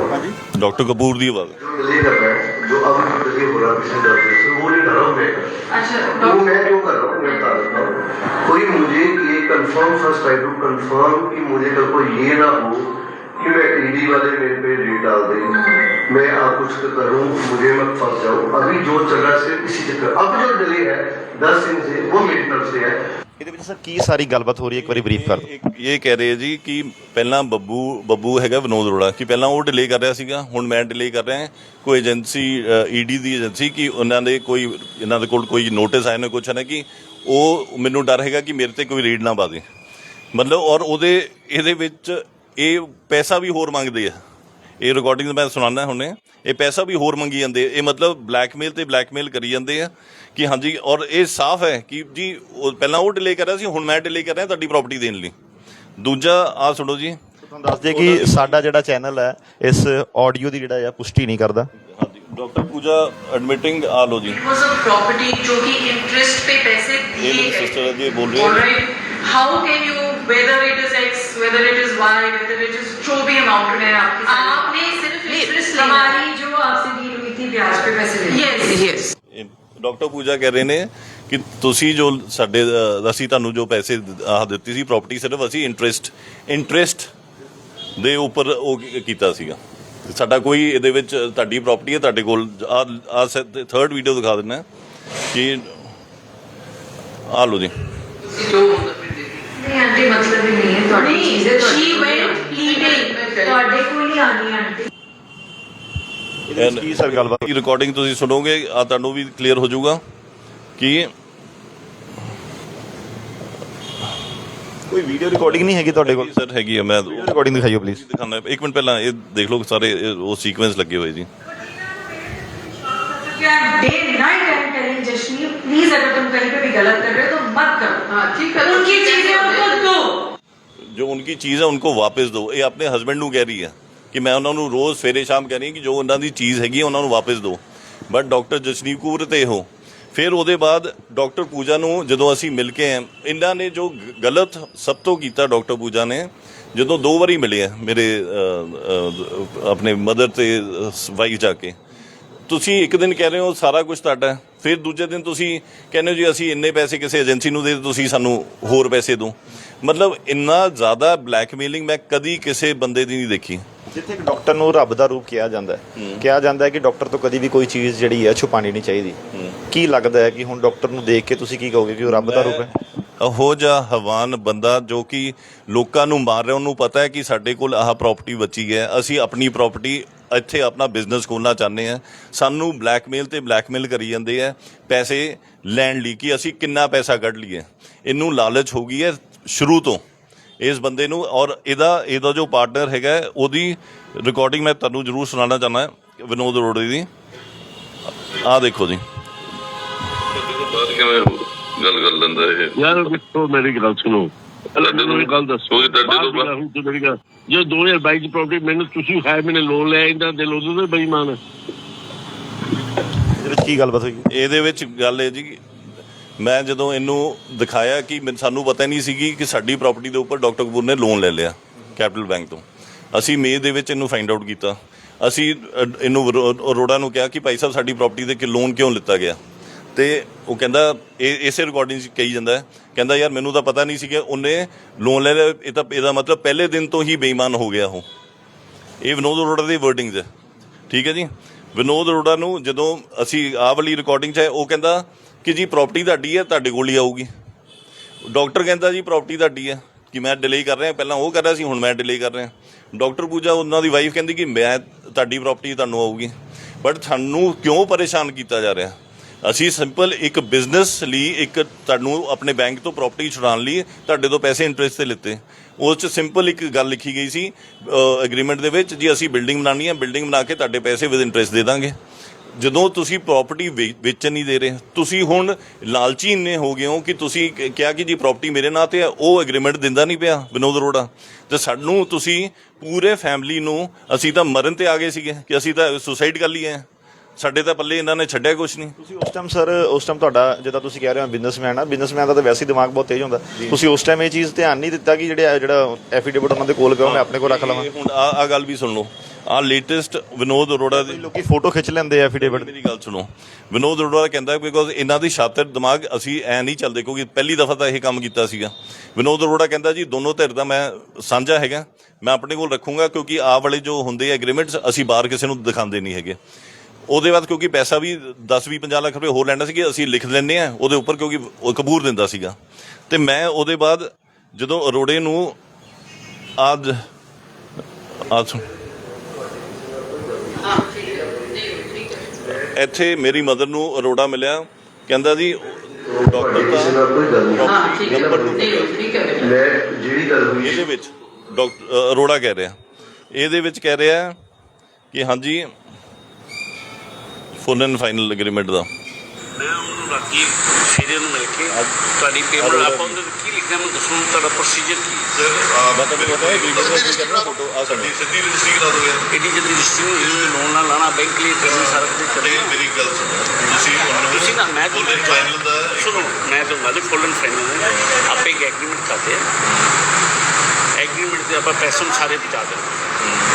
डॉक्टर से वो नहीं कर रहा हूँ। मैं अच्छा वो डॉक्टर मैं जो कर रहा हूँ मैं बता देता हूँ। कोई मुझे ये confirm confirm first try to confirm कि मुझे कल को ये ना हो कि मैं ईडी वाले मेरे पे रेट डाल दें। मैं आप कुछ करूँ मुझे मत फंस जाऊँ अभी जो चल सिर्फ़ इसी चक्कर। अब जो डिले है दस दिन से वो मेरी तरफ़ से है। ਇਹਦੇ ਵਿੱਚ ਸਰ ਕੀ ਸਾਰੀ ਗੱਲਬਾਤ ਹੋ ਰਹੀ ਹੈ? ਇੱਕ ਵਾਰੀ ਬਰੀਫ ਕਰ ਦਿਓ। ਇੱਕ ਇਹ ਕਹਿ ਰਹੇ ਜੀ ਕਿ ਪਹਿਲਾਂ ਬੱਬੂ ਬੱਬੂ ਹੈਗਾ ਵਿਨੋਦ ਅਰੋੜਾ ਕਿ ਪਹਿਲਾਂ ਉਹ ਡਿਲੇ ਕਰ ਰਿਹਾ ਸੀਗਾ ਹੁਣ ਮੈਂ ਡਿਲੇ ਕਰ ਰਿਹਾ ਕੋਈ ਏਜੰਸੀ ਈਡੀ ਦੀ ਏਜੰਸੀ ਕਿ ਉਹਨਾਂ ਦੇ ਕੋਈ ਇਹਨਾਂ ਦੇ ਕੋਲ ਕੋਈ ਨੋਟਿਸ ਆਏ ਨੇ ਕੁਛ ਹੈ ਕਿ ਉਹ ਮੈਨੂੰ ਡਰ ਹੈਗਾ ਕਿ ਮੇਰੇ ਤੇ ਕੋਈ ਰੀਡ ਨਾ ਪਾ ਦੇ। ਮਤਲਬ ਔਰ ਉਹਦੇ ਇਹਦੇ ਵਿੱਚ ਇਹ ਪੈਸਾ ਵੀ ਹੋਰ ਮੰਗਦੇ ਆ। ਇਹ ਰਿਕਾਰਡਿੰਗ ਮੈਂ ਸੁਣਾਉਣਾ ਹੁਣੇ। ਇਹ ਪੈਸਾ ਵੀ ਹੋਰ ਮੰਗੀ ਜਾਂਦੇ ਇਹ ਮਤਲਬ ਬਲੈਕਮੇਲ ਤੇ ਬਲੈਕਮੇਲ ਕਰੀ ਜਾਂਦੇ ਆ। ਕਿ ਹਾਂਜੀ ਔਰ ਇਹ ਸਾਫ਼ ਹੈ ਕਿ ਜੀ ਉਹ ਪਹਿਲਾਂ ਉਹ ਡਿਲੇ ਕਰ ਰਿਹਾ ਸੀ ਹੁਣ ਮੈਂ ਡਿਲੇ ਕਰ ਰਿਹਾ ਤੁਹਾਡੀ ਪ੍ਰਾਪਰਟੀ ਦੇਣ ਲਈ ਦੂਜਾ ਆ ਸੁਣੋ ਜੀ ਤੁਹਾਨੂੰ ਦੱਸ ਦਈਏ ਕਿ ਸਾਡਾ ਜਿਹੜਾ ਚੈਨਲ ਹੈ ਇਸ ਆਡੀਓ ਦੀ ਜਿਹੜਾ ਹੈ ਪੁਸ਼ਟੀ ਨਹੀਂ ਕਰਦਾ ਹਾਂਜੀ ਡਾਕਟਰ ਪੂਜਾ ਐਡਮਿਟਿੰਗ ਆ ਲੋ ਜੀ was a property जो कि इंटरेस्ट पे पैसे ये दिए मेरी गए sister है जी, बोल रही है। Alright, how can you whether it is X whether it is Y whether it is जो भी अमाउंट है आपकी आपने सिर्फ इंटरेस्ट लेना है। हमारी जो आपसे डील हुई थी ब्याज पे पैसे लेने yes yes ਇਹ ਡਾਕਟਰ ਪੂਜਾ ਕਹਿ ਰਹੇ ਨੇ ਕਿ ਤੁਸੀਂ ਜੋ ਸਾਡੇ ਅਸੀਂ ਤੁਹਾਨੂੰ ਜੋ ਪੈਸੇ ਆਹ ਦਿੱਤੀ ਸੀ ਪ੍ਰਾਪਰਟੀ ਸਿਰਫ ਅਸੀਂ ਇੰਟਰਸਟ ਇੰਟਰਸਟ ਦੇ ਉੱਪਰ ਉਹ ਕੀਤਾ ਸੀਗਾ। ਸਾਡਾ ਕੋਈ ਇਹਦੇ ਵਿੱਚ ਤੁਹਾਡੀ ਪ੍ਰਾਪਰਟੀ ਹੈ ਤੁਹਾਡੇ ਕੋਲ ਆ ਆ ਥਰਡ ਵੀਡੀਓ ਦਿਖਾ ਦਿੰਦਾ ਕਿ ਆ ਲਓ ਜੀ। ਨਹੀਂ ਆਂਟੀ ਮਤਲਬ ਨਹੀਂ ਹੈ ਤੁਹਾਡੀ ਚੀਜ਼ ਹੈ ਤੁਹਾਡੀ she went ਤੁਹਾਡੇ ਕੋਲ ਹੀ ਆਣੀ ਆਂਟੀ। ਐਂਡ ਕੀ ਸਰ ਗੱਲਬਾਤ ਦੀ ਰਿਕਾਰਡਿੰਗ ਤੁਸੀਂ ਸੁਣੋਗੇ ਆ ਤੁਹਾਨੂੰ ਵੀ ਕਲੀਅਰ ਹੋ ਜਾਊਗਾ ਕਿ ਕੋਈ ਵੀਡੀਓ ਰਿਕਾਰਡਿੰਗ ਨਹੀਂ ਹੈਗੀ ਤੁਹਾਡੇ ਕੋਲ? ਸਰ ਹੈਗੀ ਹੈ ਮੈਂ ਰਿਕਾਰਡਿੰਗ ਦਿਖਾਈਓ ਪਲੀਜ਼ ਦਿਖਾਣਾ ਇੱਕ ਮਿੰਟ ਪਹਿਲਾਂ ਇਹ ਦੇਖ ਲਓ ਸਾਰੇ ਉਹ ਸੀਕੁਐਂਸ ਲੱਗੇ ਹੋਏ ਜੀ। डे नाइट एंड करें जश्नी प्लीज अगर तुम कहीं पे भी गलत कर रहे हो तो मत करो हाँ ठीक है उनकी चीजें उनको दो। जो उनकी चीज है उनको वापस दो ये अपने हस्बैंड को कह रही है ਕਿ ਮੈਂ ਉਹਨਾਂ ਨੂੰ ਰੋਜ਼ ਸਵੇਰੇ ਸ਼ਾਮ ਕਹਿ ਰਹੀ ਕਿ ਜੋ ਉਹਨਾਂ ਦੀ ਚੀਜ਼ ਹੈਗੀ ਉਹਨਾਂ ਨੂੰ ਵਾਪਸ ਦਿਓ। ਬਟ ਡਾਕਟਰ ਜਸਨੀਪ ਕੌਰ ਤੇ ਹੋ। ਫਿਰ ਉਹਦੇ ਬਾਅਦ ਡਾਕਟਰ ਪੂਜਾ ਨੂੰ ਜਦੋਂ ਅਸੀਂ ਮਿਲ ਕੇ ਆਏ, ਇਹਨਾਂ ਨੇ ਜੋ ਗਲਤ ਸਭ ਤੋਂ ਕੀਤਾ ਡਾਕਟਰ ਪੂਜਾ ਨੇ, ਜਦੋਂ ਦੋ ਵਾਰੀ ਮਿਲੇ ਮੇਰੇ ਆਪਣੇ ਮਦਰ ਤੇ ਵਾਈਫ ਜਾ ਕੇ। ਤੁਸੀਂ ਇੱਕ ਦਿਨ ਕਹਿ ਰਹੇ ਹੋ ਸਾਰਾ ਕੁਝ ਤੁਹਾਡਾ ਹੈ। ਫਿਰ ਦੂਜੇ ਦਿਨ ਤੁਸੀਂ ਕਹਿੰਦੇ ਹੋ ਜੀ ਅਸੀਂ ਇੰਨੇ ਪੈਸੇ ਕਿਸੇ ਏਜੰਸੀ ਨੂੰ ਦੇ ਤੁਸੀਂ ਸਾਨੂੰ ਹੋਰ ਪੈਸੇ ਦਿਓ। ਮਤਲਬ ਇੰਨਾ ਜ਼ਿਆਦਾ ਬਲੈਕਮੇਲਿੰਗ ਮੈਂ ਕਦੀ ਕਿਸੇ ਬੰਦੇ ਦੀ ਨਹੀਂ ਦੇਖੀ। ਜਿੱਥੇ ਇੱਕ ਡਾਕਟਰ ਨੂੰ ਰੱਬ ਦਾ ਰੂਪ ਕਿਹਾ ਜਾਂਦਾ ਹੈ ਕਿਹਾ ਜਾਂਦਾ ਹੈ ਕਿ ਡਾਕਟਰ ਤੋਂ ਕਦੀ ਵੀ ਕੋਈ ਚੀਜ਼ ਜਿਹੜੀ ਹੈ ਛੁਪਾਣੀ ਨਹੀਂ ਚਾਹੀਦੀ। ਕੀ ਲੱਗਦਾ ਹੈ ਕਿ ਹੁਣ ਡਾਕਟਰ ਨੂੰ ਦੇਖ ਕੇ ਤੁਸੀਂ ਕੀ ਕਹੋਗੇ ਕਿ ਉਹ ਰੱਬ ਦਾ ਰੂਪ ਹੈ? ਉਹੋ ਜਿਹਾ ਹਵਾਨ ਬੰਦਾ ਜੋ ਕਿ ਲੋਕਾਂ ਨੂੰ ਮਾਰ ਰਿਹਾ ਉਹਨੂੰ ਪਤਾ ਹੈ ਕਿ ਸਾਡੇ ਕੋਲ ਆਹ ਪ੍ਰਾਪਰਟੀ ਬਚੀ ਹੈ। ਅਸੀਂ ਆਪਣੀ ਪ੍ਰਾਪਰਟੀ ਇੱਥੇ ਆਪਣਾ ਬਿਜ਼ਨਸ ਖੋਲਣਾ ਚਾਹੁੰਦੇ ਆ ਸਾਨੂੰ ਬਲੈਕਮੇਲ ਤੇ ਬਲੈਕਮੇਲ ਕਰੀ ਜਾਂਦੇ ਆ ਪੈਸੇ ਲੈਣ ਲਈ ਕਿ ਅਸੀਂ ਕਿੰਨਾ ਪੈਸਾ ਕੱਢ ਲਈਏ। ਇਹਨੂੰ ਲਾਲਚ ਹੋ ਗਈ ਹੈ ਸ਼ੁਰੂ ਤੋਂ। ਇਸ ਬੰਦੇ ਨੂੰ ਔਰ ਇਹਦਾ ਇਹਦਾ ਜੋ ਪਾਰਟਨਰ ਹੈਗਾ ਉਹਦੀ ਰਿਕਾਰਡਿੰਗ ਮੈਂ ਤੁਹਾਨੂੰ ਜ਼ਰੂਰ ਸੁਣਾਉਣਾ ਚਾਹੁੰਦਾ ਵਿਨੋਦ ਅਰੋੜੇ ਦੀ। ਆਹ ਦੇਖੋ ਜੀ। ਕਿਵੇਂ ਗੱਲ ਕਰ ਲੈਂਦਾ ਇਹ। ਯਾਰ ਵੇਖੋ ਮੇਰੀ ਗੱਲ ਸੁਣੋ। ਪਹਿਲਾਂ ਤੁਹਾਡੇ ਮੈਨੂੰ ਤੋਂ- ਇੱਕ ਗੱਲ ਦੱਸੋ। ਕੋਈ ਤੁਹਾਡੇ ਤੋਂ ਬਾਹਰ ਦੀ ਗੱਲ ਤੇ ਮੇਰੀ ਗੱਲ। ਜੇ 2022 ਦੀ ਪ੍ਰਾਪਰਟੀ ਮੈਨੂੰ ਤੁਸੀਂ ਖਾਏ ਮੈਨੇ ਲੋਨ ਲਿਆ ਇਹਦਾ ਦਿਲ ਉਦੋਂ ਤੋਂ ਬੇਈਮਾਨ ਹੈ। ਇਹਦੇ ਵਿੱਚ ਕੀ ਗੱਲਬਾਤ ਹੋਈ? ਇਹਦੇ ਵਿੱਚ ਗੱਲ ਹੈ ਜੀ ਮੈਂ ਜਦੋਂ ਇਹਨੂੰ ਦਿਖਾਇਆ ਕਿ ਮੈਨੂੰ- ਸਾਨੂੰ ਪਤਾ ਹੀ ਨਹੀਂ ਸੀਗੀ ਕਿ ਸਾਡੀ ਪ੍ਰਾਪਰਟੀ ਦੇ ਉੱਪਰ ਡਾਕਟਰ ਕਪੂਰ ਨੇ ਲੋਨ ਲੈ ਲਿਆ ਕੈਪੀਟਲ ਬੈਂਕ ਤੋਂ। ਅਸੀਂ ਮੇ ਦੇ ਵਿੱਚ ਇਹਨੂੰ ਫਾਈਂਡ ਆਊਟ ਕੀਤਾ। ਅਸੀਂ ਅ, ਇਹਨੂੰ ਅਰੋ- ਅਰੋੜਾ ਨੂੰ ਕਿਹਾ ਕਿ ਭਾਈ ਸਾਹਿਬ ਸਾਡੀ ਪ੍ਰਾਪਰਟੀ ਦੇ ਕਿ ਲੋਨ ਕਿਉਂ ਲਿੱਤਾ ਗਿਆ? ਤੇ ਉਹ ਕਹਿੰਦਾ ਇਹ ਇਸੇ ਰਿਕਾਰਡਿੰਗ 'ਚ ਕਹੀ ਜਾਂਦਾ ਹੈ। ਕਹਿੰਦਾ ਯਾਰ ਮੈਨੂੰ ਤਾਂ ਪਤਾ ਨਹੀਂ ਸੀਗਾ ਉਹਨੇ ਲੋਨ ਲੈ ਲਿਆ। ਇਹ ਤਾਂ ਇਹਦਾ ਮਤਲਬ ਪਹਿਲੇ ਦਿਨ ਤੋਂ ਹੀ ਬੇਈਮਾਨ ਹੋ ਗਿਆ ਉਹ। ਇਹ ਵਿਨੋਦ ਅਰੋੜਾ ਦੀ ਵਰਡਿੰਗਸ ਹੈ। ਠੀਕ ਹੈ ਜੀ? ਵਿਨੋਦ ਅਰੋੜਾ ਨੂੰ ਜਦੋਂ ਅਸੀਂ ਆਹ ਵਾਲੀ ਰਿਕਾਰਡਿੰਗ 'ਚ ਹੈ ਉਹ ਕਹਿੰਦਾ ਕਿ ਜੀ ਪ੍ਰਾਪਰਟੀ ਤੁਹਾਡੀ ਹੈ, ਤੁਹਾਡੇ ਕੋਲ ਹੀ ਆਊਗੀ। ਡਾਕਟਰ ਕਹਿੰਦਾ ਜੀ ਪ੍ਰਾਪਰਟੀ ਤੁਹਾਡੀ ਹੈ, ਕਿ ਮੈਂ ਡਿਲੇ ਕਰ ਰਿਹਾ, ਪਹਿਲਾਂ ਉਹ ਕਰ ਰਿਹਾ ਸੀ, ਹੁਣ ਮੈਂ ਡਿਲੇ ਕਰ ਰਿਹਾ। ਡਾਕਟਰ ਪੂਜਾ, ਉਹਨਾਂ ਦੀ ਵਾਈਫ ਕਹਿੰਦੀ ਕਿ ਮੈਂ ਤੁਹਾਡੀ ਪ੍ਰਾਪਰਟੀ ਤੁਹਾਨੂੰ ਆਊਗੀ। ਬਟ ਸਾਨੂੰ ਕਿਉਂ ਪਰੇਸ਼ਾਨ ਕੀਤਾ ਜਾ ਰਿਹਾ? ਅਸੀਂ ਸਿੰਪਲ ਇੱਕ ਬਿਜ਼ਨਸ ਲਈ ਇੱਕ ਤੁਹਾਨੂੰ ਆਪਣੇ ਬੈਂਕ ਤੋਂ ਪ੍ਰਾਪਰਟੀ ਛੁਡਾਉਣ ਲਈ ਤੁਹਾਡੇ ਤੋਂ ਪੈਸੇ ਇੰਟਰਸਟ ਤੇ ਲਿੱਤੇ। ਉਸ ਚ ਸਿੰਪਲ ਇੱਕ ਗੱਲ ਲਿਖੀ ਗਈ ਸੀ ਐਗਰੀਮੈਂਟ ਦੇ ਵਿੱਚ, ਜੀ ਅਸੀਂ ਬਿਲਡਿੰਗ ਬਣਾਉਣੀ ਹੈ ਬਿਲਡਿੰਗ ਬਣਾ ਕੇ ਤੁਹਾਡੇ ਪੈਸੇ ਵਿਦ ਇੰਟਰਸਟ ਦੇ ਦਾਂਗੇ। ਜਦੋਂ ਤੁਸੀਂ ਪ੍ਰਾਪਰਟੀ ਵੇਚਣ ਨਹੀਂ ਦੇ ਰਹੇ ਤੁਸੀਂ ਹੁਣ ਲਾਲਚੀ ਇੰਨੇ ਹੋ ਗਏ ਹੋ ਕਿ ਤੁਸੀਂ ਕਿਹਾ ਕਿ ਜੀ ਪ੍ਰਾਪਰਟੀ ਮੇਰੇ ਨਾਂ ਤੇ ਹੈ ਉਹ ਐਗਰੀਮੈਂਟ ਦਿੰਦਾ ਨਹੀਂ ਪਿਆ ਵਿਨੋਦ ਅਰੋੜਾ। ਤੇ ਸਾਨੂੰ ਤੁਸੀਂ ਪੂਰੇ ਫੈਮਿਲੀ ਨੂੰ ਅਸੀਂ ਤਾਂ ਮਰਨ ਤੇ ਆ ਗਏ ਸੀਗੇ ਕਿ ਅਸੀਂ ਤਾਂ ਸੁਸਾਈਡ ਕਰ ਲਈ ਹੈ। ਸਾਡੇ ਤਾਂ ਪੱਲੇ ਇਹਨਾਂ ਨੇ ਛੱਡਿਆ ਕੁਝ ਨਹੀਂ। ਤੁਸੀਂ ਉਸ ਟਾਈਮ ਸਰ ਉਸ ਟਾਈਮ ਤੁਹਾਡਾ ਜਿੱਦਾਂ ਤੁਸੀਂ ਕਹਿ ਰਹੇ ਹੋ ਬਿਜ਼ਨਸਮੈਨ ਆ ਬਿਜ਼ਨਸਮੈਨ ਦਾ ਤਾਂ ਵੈਸੇ ਹੀ ਦਿਮਾਗ ਬਹੁਤ ਤੇਜ਼ ਹੁੰਦਾ। ਤੁਸੀਂ ਉਸ ਟਾਈਮ ਇਹ ਚੀਜ਼ ਧਿਆਨ ਨਹੀਂ ਦਿੱਤਾ ਕਿ ਜਿਹੜੇ ਜਿਹੜਾ ਐਫੀਡੇਵਿਟ ਉਹਨਾਂ ਦੇ ਕੋਲ ਪਿਆ ਮੈਂ ਆਪਣੇ ਕੋਲ ਰੱਖ ਲਵਾਂ। ਹੁਣ ਆ ਆ ਗੱਲ ਵੀ ਸੁਣ ਲਓ। ਆ ਲੇਟੈਸਟ ਵਿਨੋਦ ਅਰੋੜਾ ਦੀ ਲੋਕੀ ਫੋਟੋ ਖਿੱਚ ਲੈਂਦੇ ਆ ਐਫੀਡੇਵਿਟ ਮੇਰੀ ਗੱਲ ਸੁਣੋ। ਵਿਨੋਦ ਅਰੋੜਾ ਕਹਿੰਦਾ ਬਿਕੋਜ਼ ਇਹਨਾਂ ਦੀ ਸ਼ਾਤਰ ਦਿਮਾਗ ਅਸੀਂ ਐ ਨਹੀਂ ਚੱਲਦੇ ਕਿਉਂਕਿ ਪਹਿਲੀ ਦਫਾ ਤਾਂ ਇਹ ਕੰਮ ਕੀਤਾ ਸੀਗਾ। ਵਿਨੋਦ ਅਰੋੜਾ ਕਹਿੰਦਾ ਜੀ ਦੋਨੋਂ ਧਿਰ ਦਾ ਮੈਂ ਸਾਂਝਾ ਹੈਗਾ। ਮੈਂ ਆਪਣੇ ਕੋਲ ਰੱਖੂੰਗਾ ਕਿਉਂਕਿ ਆਹ ਵਾਲੇ ਜੋ ਹੁੰਦੇ ਆ ਐਗਰੀਮੈਂਟਸ ਅਸੀਂ ਬਾਹਰ ਕਿਸੇ ਨੂੰ ਦਿਖਾਉਂਦੇ ਨਹੀਂ ਹੈਗੇ। ਉਹਦੇ ਬਾਅਦ ਕਿਉਂਕਿ ਪੈਸਾ ਵੀ 10 20 50 ਲੱਖ ਰੁਪਏ ਹੋਰ ਲੈਣਾ ਸੀਗਾ ਅਸੀਂ ਲਿਖ ਲੈਂਦੇ ਆ ਉਹਦੇ ਉੱਪਰ ਕਿਉਂਕਿ ਉਹ ਕਬੂਰ ਦਿੰਦਾ ਸੀਗਾ। ਤੇ ਮੈਂ ਉਹਦੇ ਬਾਅਦ ਜਦੋਂ ਅਰੋੜੇ ਨੂੰ ਆਦ ਆਦ ਸੁਣ ਇੱਥੇ ਮੇਰੀ ਮਦਰ ਨੂੰ ਅਰੋੜਾ ਮਿਲਿਆ। ਕਹਿੰਦਾ ਜੀ ਡਾਕਟਰ ਦਾ ਹਾਂ ਠੀਕ ਹੈ ਮੈਂ ਜਿਹੜੀ ਗੱਲ ਹੋਈ ਇਹਦੇ ਵਿੱਚ ਡਾਕਟਰ ਅਰੋੜਾ ਕਹਿ ਰਿਹਾ। ਇਹਦੇ ਵਿੱਚ ਕਹਿ ਰਿਹਾ ਕਿ ਹਾਂਜੀ ਫੁੱਲ ਐਂਡ ਫਾਈਨਲ ਐਗਰੀਮੈਂਟ ਦਾ। ਮੈਂ ਉਹਨੂੰ ਰਾਤੀ ਸਿਰੇ ਨੂੰ ਮਿਲ ਕੇ ਤੁਹਾਡੀ ਪੇਮੈਂਟ ਆਪਾਂ ਉਹਦੇ ਕੀ ਲਿਖਣਾ ਮੈਨੂੰ ਦੱਸੋ ਤੁਹਾਡਾ ਪ੍ਰੋਸੀਜਰ ਕੀ ਸਰ ਮਤਲਬ ਪਤਾ ਹੈ ਵੀਡੀਓ ਦਾ ਕੀ ਕਰਨਾ ਫੋਟੋ ਆ ਸਾਡੀ ਸਿੱਧੀ ਰਜਿਸਟਰੀ ਕਰਾ ਦੋ ਯਾਰ। ਇਹਦੀ ਜਲਦੀ ਰਜਿਸਟਰੀ ਨੂੰ ਲੋਨ ਨਾਲ ਲਾਣਾ ਬੈਂਕ ਲਈ ਕਰਨੀ ਸਾਰਾ ਕੁਝ ਕਰਦੇ ਮੇਰੀ ਗੱਲ ਸੁਣੋ ਤੁਸੀਂ ਉਹਨੂੰ ਤੁਸੀਂ ਨਾ ਮੈਂ ਤੁਹਾਨੂੰ ਫਾਈਨਲ ਦਾ ਸੁਣੋ ਮੈਂ ਤੁਹਾਨੂੰ ਗੱਲ ਫੁੱਲ ਐਂਡ ਫਾਈਨਲ ਆਪੇ ਇੱਕ ਐਗਰੀਮੈਂਟ ਕਰਦੇ ਆ। ਐਗਰੀਮੈਂਟ ਤੇ ਆਪਾਂ ਪੈਸੇ ਨੂੰ ਸਾਰੇ ਬਚਾ ਦਿੰਦੇ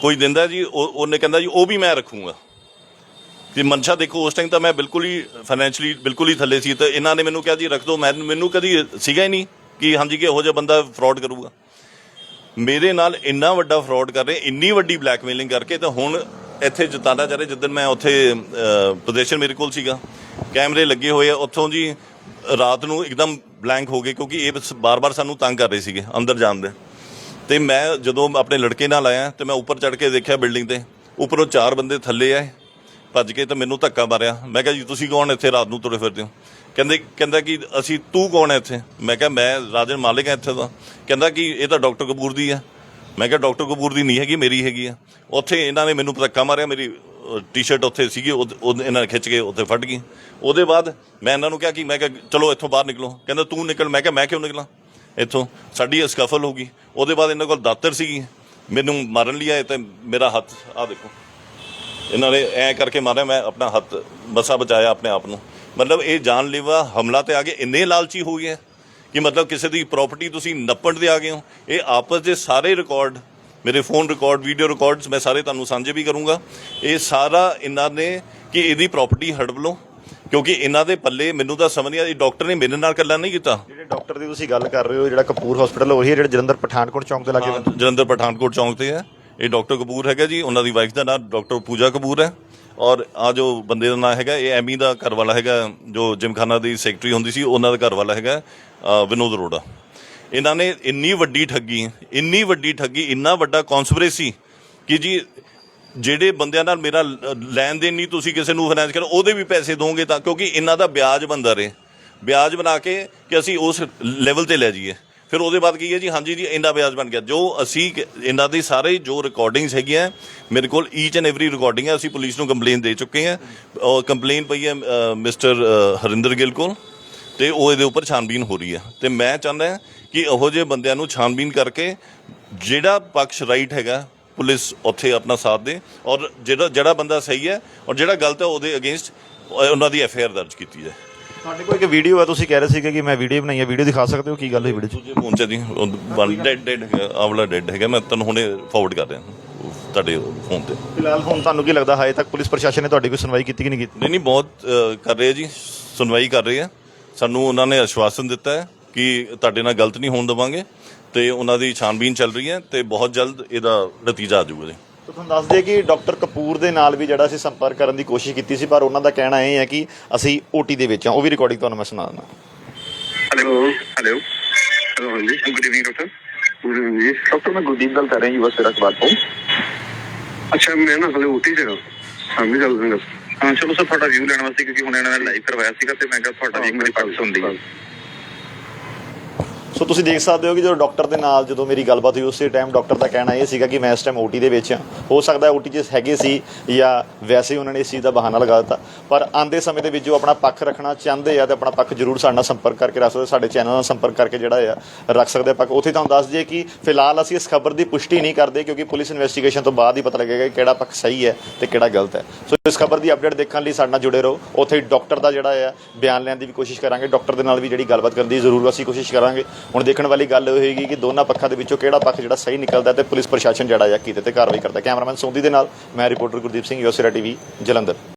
ਕੋਈ ਦਿੰਦਾ ਜੀ ਉਹਨੇ ਕਹਿੰਦਾ ਜੀ, ਉਹ ਵੀ ਮੈਂ ਰੱਖੂੰਗਾ। ਤੇ ਮਨਸ਼ਾ ਦੇਖੋ, ਉਸ ਟਾਈਮ ਤਾਂ ਮੈਂ ਬਿਲਕੁਲ ਹੀ ਫਾਈਨੈਂਸ਼ਲੀ ਬਿਲਕੁਲ ਹੀ ਥੱਲੇ ਸੀ, ਤਾਂ ਇਹਨਾਂ ਨੇ ਮੈਨੂੰ ਕਿਹਾ ਜੀ, ਰੱਖ ਦੋ। ਮੈਂ ਮੈਨੂੰ ਕਦੀ ਸੀਗਾ ਹੀ ਨਹੀਂ ਕਿ ਹਾਂਜੀ ਕਿ ਇਹੋ ਜਿਹਾ ਬੰਦਾ ਫਰਾਡ ਕਰੂਗਾ। ਮੇਰੇ ਨਾਲ ਇੰਨਾ ਵੱਡਾ ਫਰਾਡ ਕਰ ਰਹੇ, ਇੰਨੀ ਵੱਡੀ ਬਲੈਕਮੇਲਿੰਗ ਕਰਕੇ, ਤਾਂ ਹੁਣ ਇੱਥੇ ਜਤਾਨਾ ਜਾ ਰਹੇ ਜਿੱਦਣ ਮੈਂ ਉੱਥੇ ਪੋਜੀਸ਼ਨ ਮੇਰੇ ਕੋਲ ਸੀਗਾ। ਕੈਮਰੇ ਲੱਗੇ ਹੋਏ ਆ, ਉੱਥੋਂ ਜੀ ਰਾਤ ਨੂੰ ਇੱਕਦਮ ਬਲੈਂਕ ਹੋ ਗਏ, ਕਿਉਂਕਿ ਇਹ ਬਾਰ-ਬਾਰ ਸਾਨੂੰ ਤੰਗ ਕਰ ਰਹੇ ਸੀਗੇ, ਅੰਦਰ ਜਾਣ ਦੇ। ਤੇ ਮੈਂ ਜਦੋਂ ਆਪਣੇ ਲੜਕੇ ਨਾਲ ਆਇਆ ਤੇ ਮੈਂ ਉੱਪਰ ਚੜ ਕੇ ਦੇਖਿਆ ਬਿਲਡਿੰਗ ਤੇ, ਉੱਪਰੋਂ ਚਾਰ ਬੰਦੇ ਥੱਲੇ ਆਏ, ਭੱਜ ਕੇ ਤਾਂ ਮੈਨੂੰ ਧੱਕਾ ਮਾਰਿਆ। ਮੈਂ ਕਿਹਾ ਜੀ, ਤੁਸੀਂ ਕੌਣ ਇੱਥੇ ਰਾਤ ਨੂੰ ਤੁਰੇ ਫਿਰਦੇ ਹੋ? ਕਹਿੰਦੇ, ਕਹਿੰਦਾ ਕਿ ਅਸੀਂ ਤੂੰ ਕੌਣ ਹੈ ਇੱਥੇ? ਮੈਂ ਕਿਹਾ, ਮੈਂ ਰਾਜਨ ਮਾਲਿਕ ਹਾਂ ਇੱਥੇ ਦਾ। ਕਹਿੰਦਾ ਕਿ ਇਹ ਤਾਂ ਡਾਕਟਰ ਕਪੂਰ ਦੀ ਹੈ। ਮੈਂ ਕਿਹਾ, ਡਾਕਟਰ ਕਪੂਰ ਦੀ ਨਹੀਂ ਹੈਗੀ, ਮੇਰੀ ਹੈਗੀ ਆ। ਉੱਥੇ ਇਹਨਾਂ ਨੇ ਮੈਨੂੰ ਧੱਕਾ ਮਾਰਿਆ, ਮੇਰੀ ਟੀ-ਸ਼ਰਟ ਉੱਥੇ ਸੀਗੀ ਉਹ ਇਹਨਾਂ ਨੇ ਖਿੱਚ ਕੇ ਉੱਥੇ ਫਟ ਗਈ। ਉਹਦੇ ਬਾਅਦ ਮੈਂ ਇਹਨਾਂ ਨੂੰ ਕਿਹਾ ਕਿ, ਮੈਂ ਕਿਹਾ, ਚਲੋ, ਇੱਥੋਂ ਬਾਹਰ ਨਿਕਲੋ। ਕਹਿੰਦਾ, ਤੂੰ ਨਿਕਲ। ਮੈਂ ਕਿਹਾ, ਮੈਂ ਕਿਉਂ ਨਿਕਲਾਂ? ਇੱਥੋਂ ਸਾਡੀ ਅਸਕਫਲ ਹੋ ਗਈ। ਉਹਦੇ ਬਾਅਦ ਇਹਨਾਂ ਕੋਲ ਦਾਤਰ ਸੀਗੀ। ਮੈਨੂੰ ਮਾਰਨ ਲਈ ਆਏ ਤੇ ਮੇਰਾ ਹੱਥ ਆ ਦੇਖੋ। ਇਹਨਾਂ ਨੇ ਐ ਕਰਕੇ ਮਾਰਿਆ, ਮੈਂ ਆਪਣਾ ਹੱਥ ਬਸਾ ਬਚਾਇਆ ਆਪਣੇ ਆਪ ਨੂੰ। ਮਤਲਬ ਇਹ ਜਾਨਲੇਵਾ ਹਮਲਾ ਤੇ ਆ ਕੇ ਇੰਨੇ ਲਾਲਚੀ ਹੋ ਗਏ ਹੈ ਕਿ ਮਤਲਬ ਕਿਸੇ ਦੀ ਪ੍ਰਾਪਰਟੀ ਤੁਸੀਂ ਨੱਪਣ ਦੇ ਆ ਗਏ ਹੋ। ਇਹ ਆਪਸ ਦੇ ਸਾਰੇ ਰਿਕਾਰਡ ਮੇਰੇ ਫੋਨ ਰਿਕਾਰਡ ਵੀਡੀਓ ਰਿਕਾਰਡਸ ਮੈਂ ਸਾਰੇ ਤੁਹਾਨੂੰ ਸਾਂਝੇ ਵੀ ਕਰੂੰਗਾ। ਇਹ ਸਾਰਾ ਇਹਨਾਂ ਨੇ ਕਿ ਇਹਦੀ ਪ੍ਰਾਪਰਟੀ ਹੜਪ ਲਓ। ਕਿਉਂਕਿ ਇਹਨਾਂ ਦੇ ਪੱਲੇ ਮੈਨੂੰ ਤਾਂ ਸਮਝ ਨਹੀਂ ਆ ਇਹ ਡਾਕਟਰ ਨੇ ਮੇਰੇ ਨਾਲ ਕੱਲਾ ਨਹੀਂ ਕੀਤਾ। ਜਿਹੜੇ ਡਾਕਟਰ ਦੀ ਤੁਸੀਂ ਗੱਲ ਕਰ ਰਹੇ ਹੋ ਜਿਹੜਾ ਕਪੂਰ ਹਸਪੀਟਲ ਉਹੀ ਹੈ ਜਿਹੜਾ ਜਲੰਧਰ ਪਠਾਨਕੋਟ ਚੌਂਕ ਦੇ ਲਾਗੇ ਜਲੰਧਰ ਪਠਾਨਕੋਟ ਚੌਂਕ ਤੇ ਹੈ। ਇਹ ਡਾਕਟਰ ਕਪੂਰ ਹੈਗਾ ਜੀ ਉਹਨਾਂ ਦੀ ਵਾਈਫ ਦਾ ਨਾਮ ਡਾਕਟਰ ਪੂਜਾ ਕਪੂਰ ਹੈ। ਔਰ ਆ ਜੋ ਬੰਦੇ ਦਾ ਨਾਮ ਹੈਗਾ ਇਹ ਐਮੀ ਦਾ ਘਰ ਵਾਲਾ ਹੈਗਾ ਜੋ ਜਿਮਖਾਨਾ ਦੀ ਸੈਕਟਰੀ ਹੁੰਦੀ ਸੀ ਉਹਨਾਂ ਦਾ ਘਰ ਵਾਲਾ ਹੈਗਾ ਵਿਨੋਦ ਅਰੋੜਾ। ਇਹਨਾਂ ਨੇ ਇੰਨੀ ਵੱਡੀ ਠੱਗੀ ਇੰਨੀ ਵੱਡੀ ਠੱਗੀ ਇੰਨਾ ਵੱਡਾ ਕਨਸਪੀਰੇਸੀ ਕਿ ਜੀ ਜਿਹੜੇ ਬੰਦਿਆਂ ਨਾਲ ਮੇਰਾ ਲੈਣ ਦੇਣ ਨਹੀਂ, ਤੁਸੀਂ ਕਿਸੇ ਨੂੰ ਫਾਈਨੈਂਸ ਕਰੋ, ਉਹਦੇ ਵੀ ਪੈਸੇ ਦੋਗੇ ਤਾਂ, ਕਿਉਂਕਿ ਇਹਨਾਂ ਦਾ ਵਿਆਜ ਬੰਦਾ ਰਹੇ। ਵਿਆਜ ਬਣਾ ਕੇ ਕਿ ਅਸੀਂ ਉਸ ਲੈਵਲ ਤੇ ਲੈ ਜਾਈਏ। ਫਿਰ ਉਹਦੇ ਬਾਅਦ ਕੀ ਹੈ ਜੀ? ਹਾਂਜੀ ਜੀ, ਇੰਨਾ ਵਿਆਜ ਬਣ ਗਿਆ। ਜੋ ਅਸੀਂ ਇਹਨਾਂ ਦੀ ਸਾਰੇ ਜੋ ਰਿਕਾਰਡਿੰਗਸ ਹੈਗੀਆਂ, ਮੇਰੇ ਕੋਲ ਈਚ ਐਂਡ ਐਵਰੀ ਰਿਕਾਰਡਿੰਗ ਹੈ, ਅਸੀਂ ਪੁਲਿਸ ਨੂੰ ਕੰਪਲੇਨ ਦੇ ਚੁੱਕੇ ਹਾਂ। ਔਰ ਕੰਪਲੇਨ ਪਈ ਹੈ ਮਿਸਟਰ ਹਰਿੰਦਰ ਗਿੱਲ ਕੋਲ, ਤੇ ਉਹ ਇਹਦੇ ਉੱਪਰ ਛਾਨਬੀਨ ਹੋ ਰਹੀ ਹੈ। ਤੇ ਮੈਂ ਚਾਹੁੰਦਾ ਕਿ ਇਹੋ ਜਿਹੇ ਬੰਦਿਆਂ ਨੂੰ ਛਾਨਬੀਨ ਕਰਕੇ ਜਿਹੜਾ ਪਕਸ਼ ਰਾਈਟ ਹੈਗਾ ਪੁਲਿਸ ਉੱਥੇ ਆਪਣਾ ਸਾਥ ਦੇ ਔਰ ਜਿਹੜਾ ਜਿਹੜਾ ਬੰਦਾ ਸਹੀ ਹੈ ਔਰ ਜਿਹੜਾ ਗਲਤ ਹੈ ਉਹਦੇ ਅਗੇਂਸਟ ਉਹਨਾਂ ਦੀ ਐਫ ਆਈ ਆਰ ਦਰਜ ਕੀਤੀ ਜਾਏ ਤੁਹਾਡੇ ਕੋਲ ਇੱਕ ਵੀਡੀਓ ਹੈ ਤੁਸੀਂ ਕਹਿ ਰਹੇ ਸੀਗੇ ਕਿ ਮੈਂ ਵੀਡੀਓ ਬਣਾਈ ਹੈ। ਵੀਡੀਓ ਦਿਖਾ ਸਕਦੇ ਹੋ? ਕੀ ਗੱਲ ਹੋਈ ਵੀਡੀਓ 'ਚ? ਦੂਜੇ ਫੋਨ ਚ ਦੀ ਡੈਡ ਡੈਡ ਹੈਗਾ ਆਵਲਾ ਡੈਡ ਹੈਗਾ। ਮੈਂ ਤੁਹਾਨੂੰ ਹੁਣੇ ਫਾਰਵਰਡ ਕਰ ਰਿਹਾ ਤੁਹਾਡੇ ਫੋਨ ਤੇ। ਫਿਲਹਾਲ ਹੁਣ ਤੁਹਾਨੂੰ ਕੀ ਲੱਗਦਾ ਹਾਏ ਤੱਕ ਪੁਲਿਸ ਪ੍ਰਸ਼ਾਸਨ ਨੇ ਤੁਹਾਡੀ ਕੋਈ ਸੁਣਵਾਈ ਕੀਤੀ ਕਿ ਨਹੀਂ ਕੀਤੀ? ਨਹੀਂ ਨਹੀਂ ਬਹੁਤ ਕਰ ਰਹੇ ਜੀ ਸੁਣਵਾਈ ਕਰ ਰਹੇ ਆ ਸਾਨੂੰ ਉਹਨਾਂ ਨੇ ਆਸ਼ਵਾਸਨ ਦਿੱਤਾ ਹੈ ਕਿ ਤੁਹਾਡੇ ਨਾਲ ਗਲਤ ਨਹੀਂ ਹੋਣ ਦੇਵਾਂਗੇ। ਤੇ ਉਹਨਾਂ ਦੀ ਛਾਨਬੀਨ ਚੱਲ ਰਹੀ ਹੈ ਤੇ ਬਹੁਤ ਜਲਦ ਇਹਦਾ ਨਤੀਜਾ ਆ ਜਾਊਗਾ ਜੀ। ਤੁਹਾਨੂੰ ਦੱਸ ਦੇ ਕਿ ਡਾਕਟਰ ਕਪੂਰ ਦੇ ਨਾਲ ਵੀ ਜਿਹੜਾ ਅਸੀਂ ਸੰਪਰਕ ਕਰਨ ਦੀ ਕੋਸ਼ਿਸ਼ ਕੀਤੀ ਸੀ ਪਰ ਉਹਨਾਂ ਦਾ ਕਹਿਣਾ ਇਹ ਹੈ ਕਿ ਅਸੀਂ ਓਟੀ ਦੇ ਵਿੱਚ ਆ ਉਹ ਵੀ ਰਿਕਾਰਡਿੰਗ ਤੁਹਾਨੂੰ ਮੈਂ ਸੁਣਾ ਦਿੰਦਾ। Hello hello. ਹੈਲੋ ਜੀ good evening doctor good evening ਜੀ। ਡਾਕਟਰ ਮੈਂ ਗੁਰਦੀਪ ਗੱਲ ਕਰ ਰਹੀ ਹਾਂ ਯੂਵਾ ਸਿਰਕ ਬਾਤ ਤੋਂ ਅੱਛਾ ਮੈਂ ਨਾ ਹਲੇ ਓਟੀ ਤੇ ਹਾਂ। ਸਮਝ ਗੱਲ ਹਾਂ ਚਲੋ ਸਰ ਤੁਹਾਡਾ ਵਿਊ ਲੈਣ ਵਾਸਤੇ ਕਿਉਂਕਿ ਹੁਣ ਇਹਨਾਂ ਨੇ ਲਾਈਵ ਕਰਵਾਇਆ ਸੀਗਾ ਤੇ ਮੈਂ ਕਿਹਾ ਤੁਹਾਡਾ ਵੀ ਇੱਕ ਮੇਰੀ ਪਾਰਟਿਸ ਹੁੰਦੀ ਹੈ ਸੋ ਤੁਸੀਂ ਦੇਖ ਸਕਦੇ ਹੋ ਕਿ ਜਦੋਂ ਡਾਕਟਰ ਦੇ ਨਾਲ ਜਦੋਂ ਮੇਰੀ ਗੱਲਬਾਤ ਹੋਈ, ਉਸੇ ਟਾਈਮ ਡਾਕਟਰ ਦਾ ਕਹਿਣਾ ਇਹ ਸੀਗਾ ਕਿ ਮੈਂ ਇਸ ਟਾਈਮ ਓਟੀ ਦੇ ਵਿੱਚ ਹਾਂ। ਹੋ ਸਕਦਾ ਓਟੀ 'ਚ ਹੈਗੇ ਸੀ ਜਾਂ ਵੈਸੇ ਹੀ ਉਹਨਾਂ ਨੇ ਇਸ ਚੀਜ਼ ਦਾ ਬਹਾਨਾ ਲਗਾ ਦਿੱਤਾ। ਪਰ ਆਂਦੇ ਸਮੇਂ ਦੇ ਵਿੱਚ ਜੋ ਆਪਣਾ ਪੱਖ ਰੱਖਣਾ ਚਾਹੁੰਦੇ ਆ ਤੇ ਆਪਣਾ ਪੱਖ ਜ਼ਰੂਰ ਸਾਡੇ ਨਾਲ ਸੰਪਰਕ ਕਰਕੇ ਰੱਖ ਸਕਦੇ ਸਾਡੇ ਚੈਨਲ ਨਾਲ ਸੰਪਰਕ ਕਰਕੇ ਜਿਹੜਾ ਆ, ਰੱਖ ਸਕਦੇ ਪੱਖ। ਉੱਥੇ ਤੁਹਾਨੂੰ ਦੱਸ ਦਈਏ ਕਿ ਫਿਲਹਾਲ ਅਸੀਂ ਇਸ ਖਬਰ ਦੀ ਪੁਸ਼ਟੀ ਨਹੀਂ ਕਰਦੇ ਕਿਉਂਕਿ ਪੁਲਿਸ ਇਨਵੈਸਟੀਗੇਸ਼ਨ ਤੋਂ ਬਾਅਦ ਹੀ ਪਤਾ ਲੱਗੇਗਾ ਕਿ ਕਿਹੜਾ ਪੱਖ ਸਹੀ ਹੈ ਤੇ ਕਿਹੜਾ ਗਲਤ ਹੈ। ਸੋ ਇਸ ਖਬਰ ਦੀ ਅਪਡੇਟ ਦੇਖਣ ਲਈ ਸਾਡੇ ਨਾਲ ਜੁੜੇ ਰਹੋ। ਉੱਥੇ ਡਾਕਟਰ ਦਾ ਜਿਹੜਾ ਆ ਬਿਆਨ ਲੈਣ ਦੀ ਵੀ ਕੋਸ਼ਿਸ਼ ਕਰਾਂਗੇ। ਡਾਕਟਰ ਦੇ ਨਾਲ ਵੀ ਜਿਹੜੀ ਗੱਲਬਾਤ ਕਰਨ ਦੀ ਜ਼ਰੂਰ ਅਸੀਂ ਕੋਸ਼ਿਸ਼ ਕਰਾਂਗੇ। ਹੁਣ ਦੇਖਣ ਵਾਲੀ ਗੱਲ ਇਹ ਹੋਏਗੀ ਕਿ ਦੋਨਾਂ ਪੱਖਾਂ ਦੇ ਵਿੱਚੋਂ ਕਿਹੜਾ ਪੱਖ ਜਿਹੜਾ ਸਹੀ ਨਿਕਲਦਾ ਤੇ ਪੁਲਿਸ ਪ੍ਰਸ਼ਾਸਨ ਜਿਹੜਾ ਆ ਕਿਤੇ ਤੇ ਕਾਰਵਾਈ ਕਰਦਾ ਕੈਮਰਾਮੈਨ ਸੋਂਦੀ ਦੇ ਨਾਲ ਮੈਂ ਰਿਪੋਰਟਰ ਗੁਰਦੀਪ ਸਿੰਘ, ਯੋਸੇਰਾ ਟੀਵੀ, ਜਲੰਧਰ।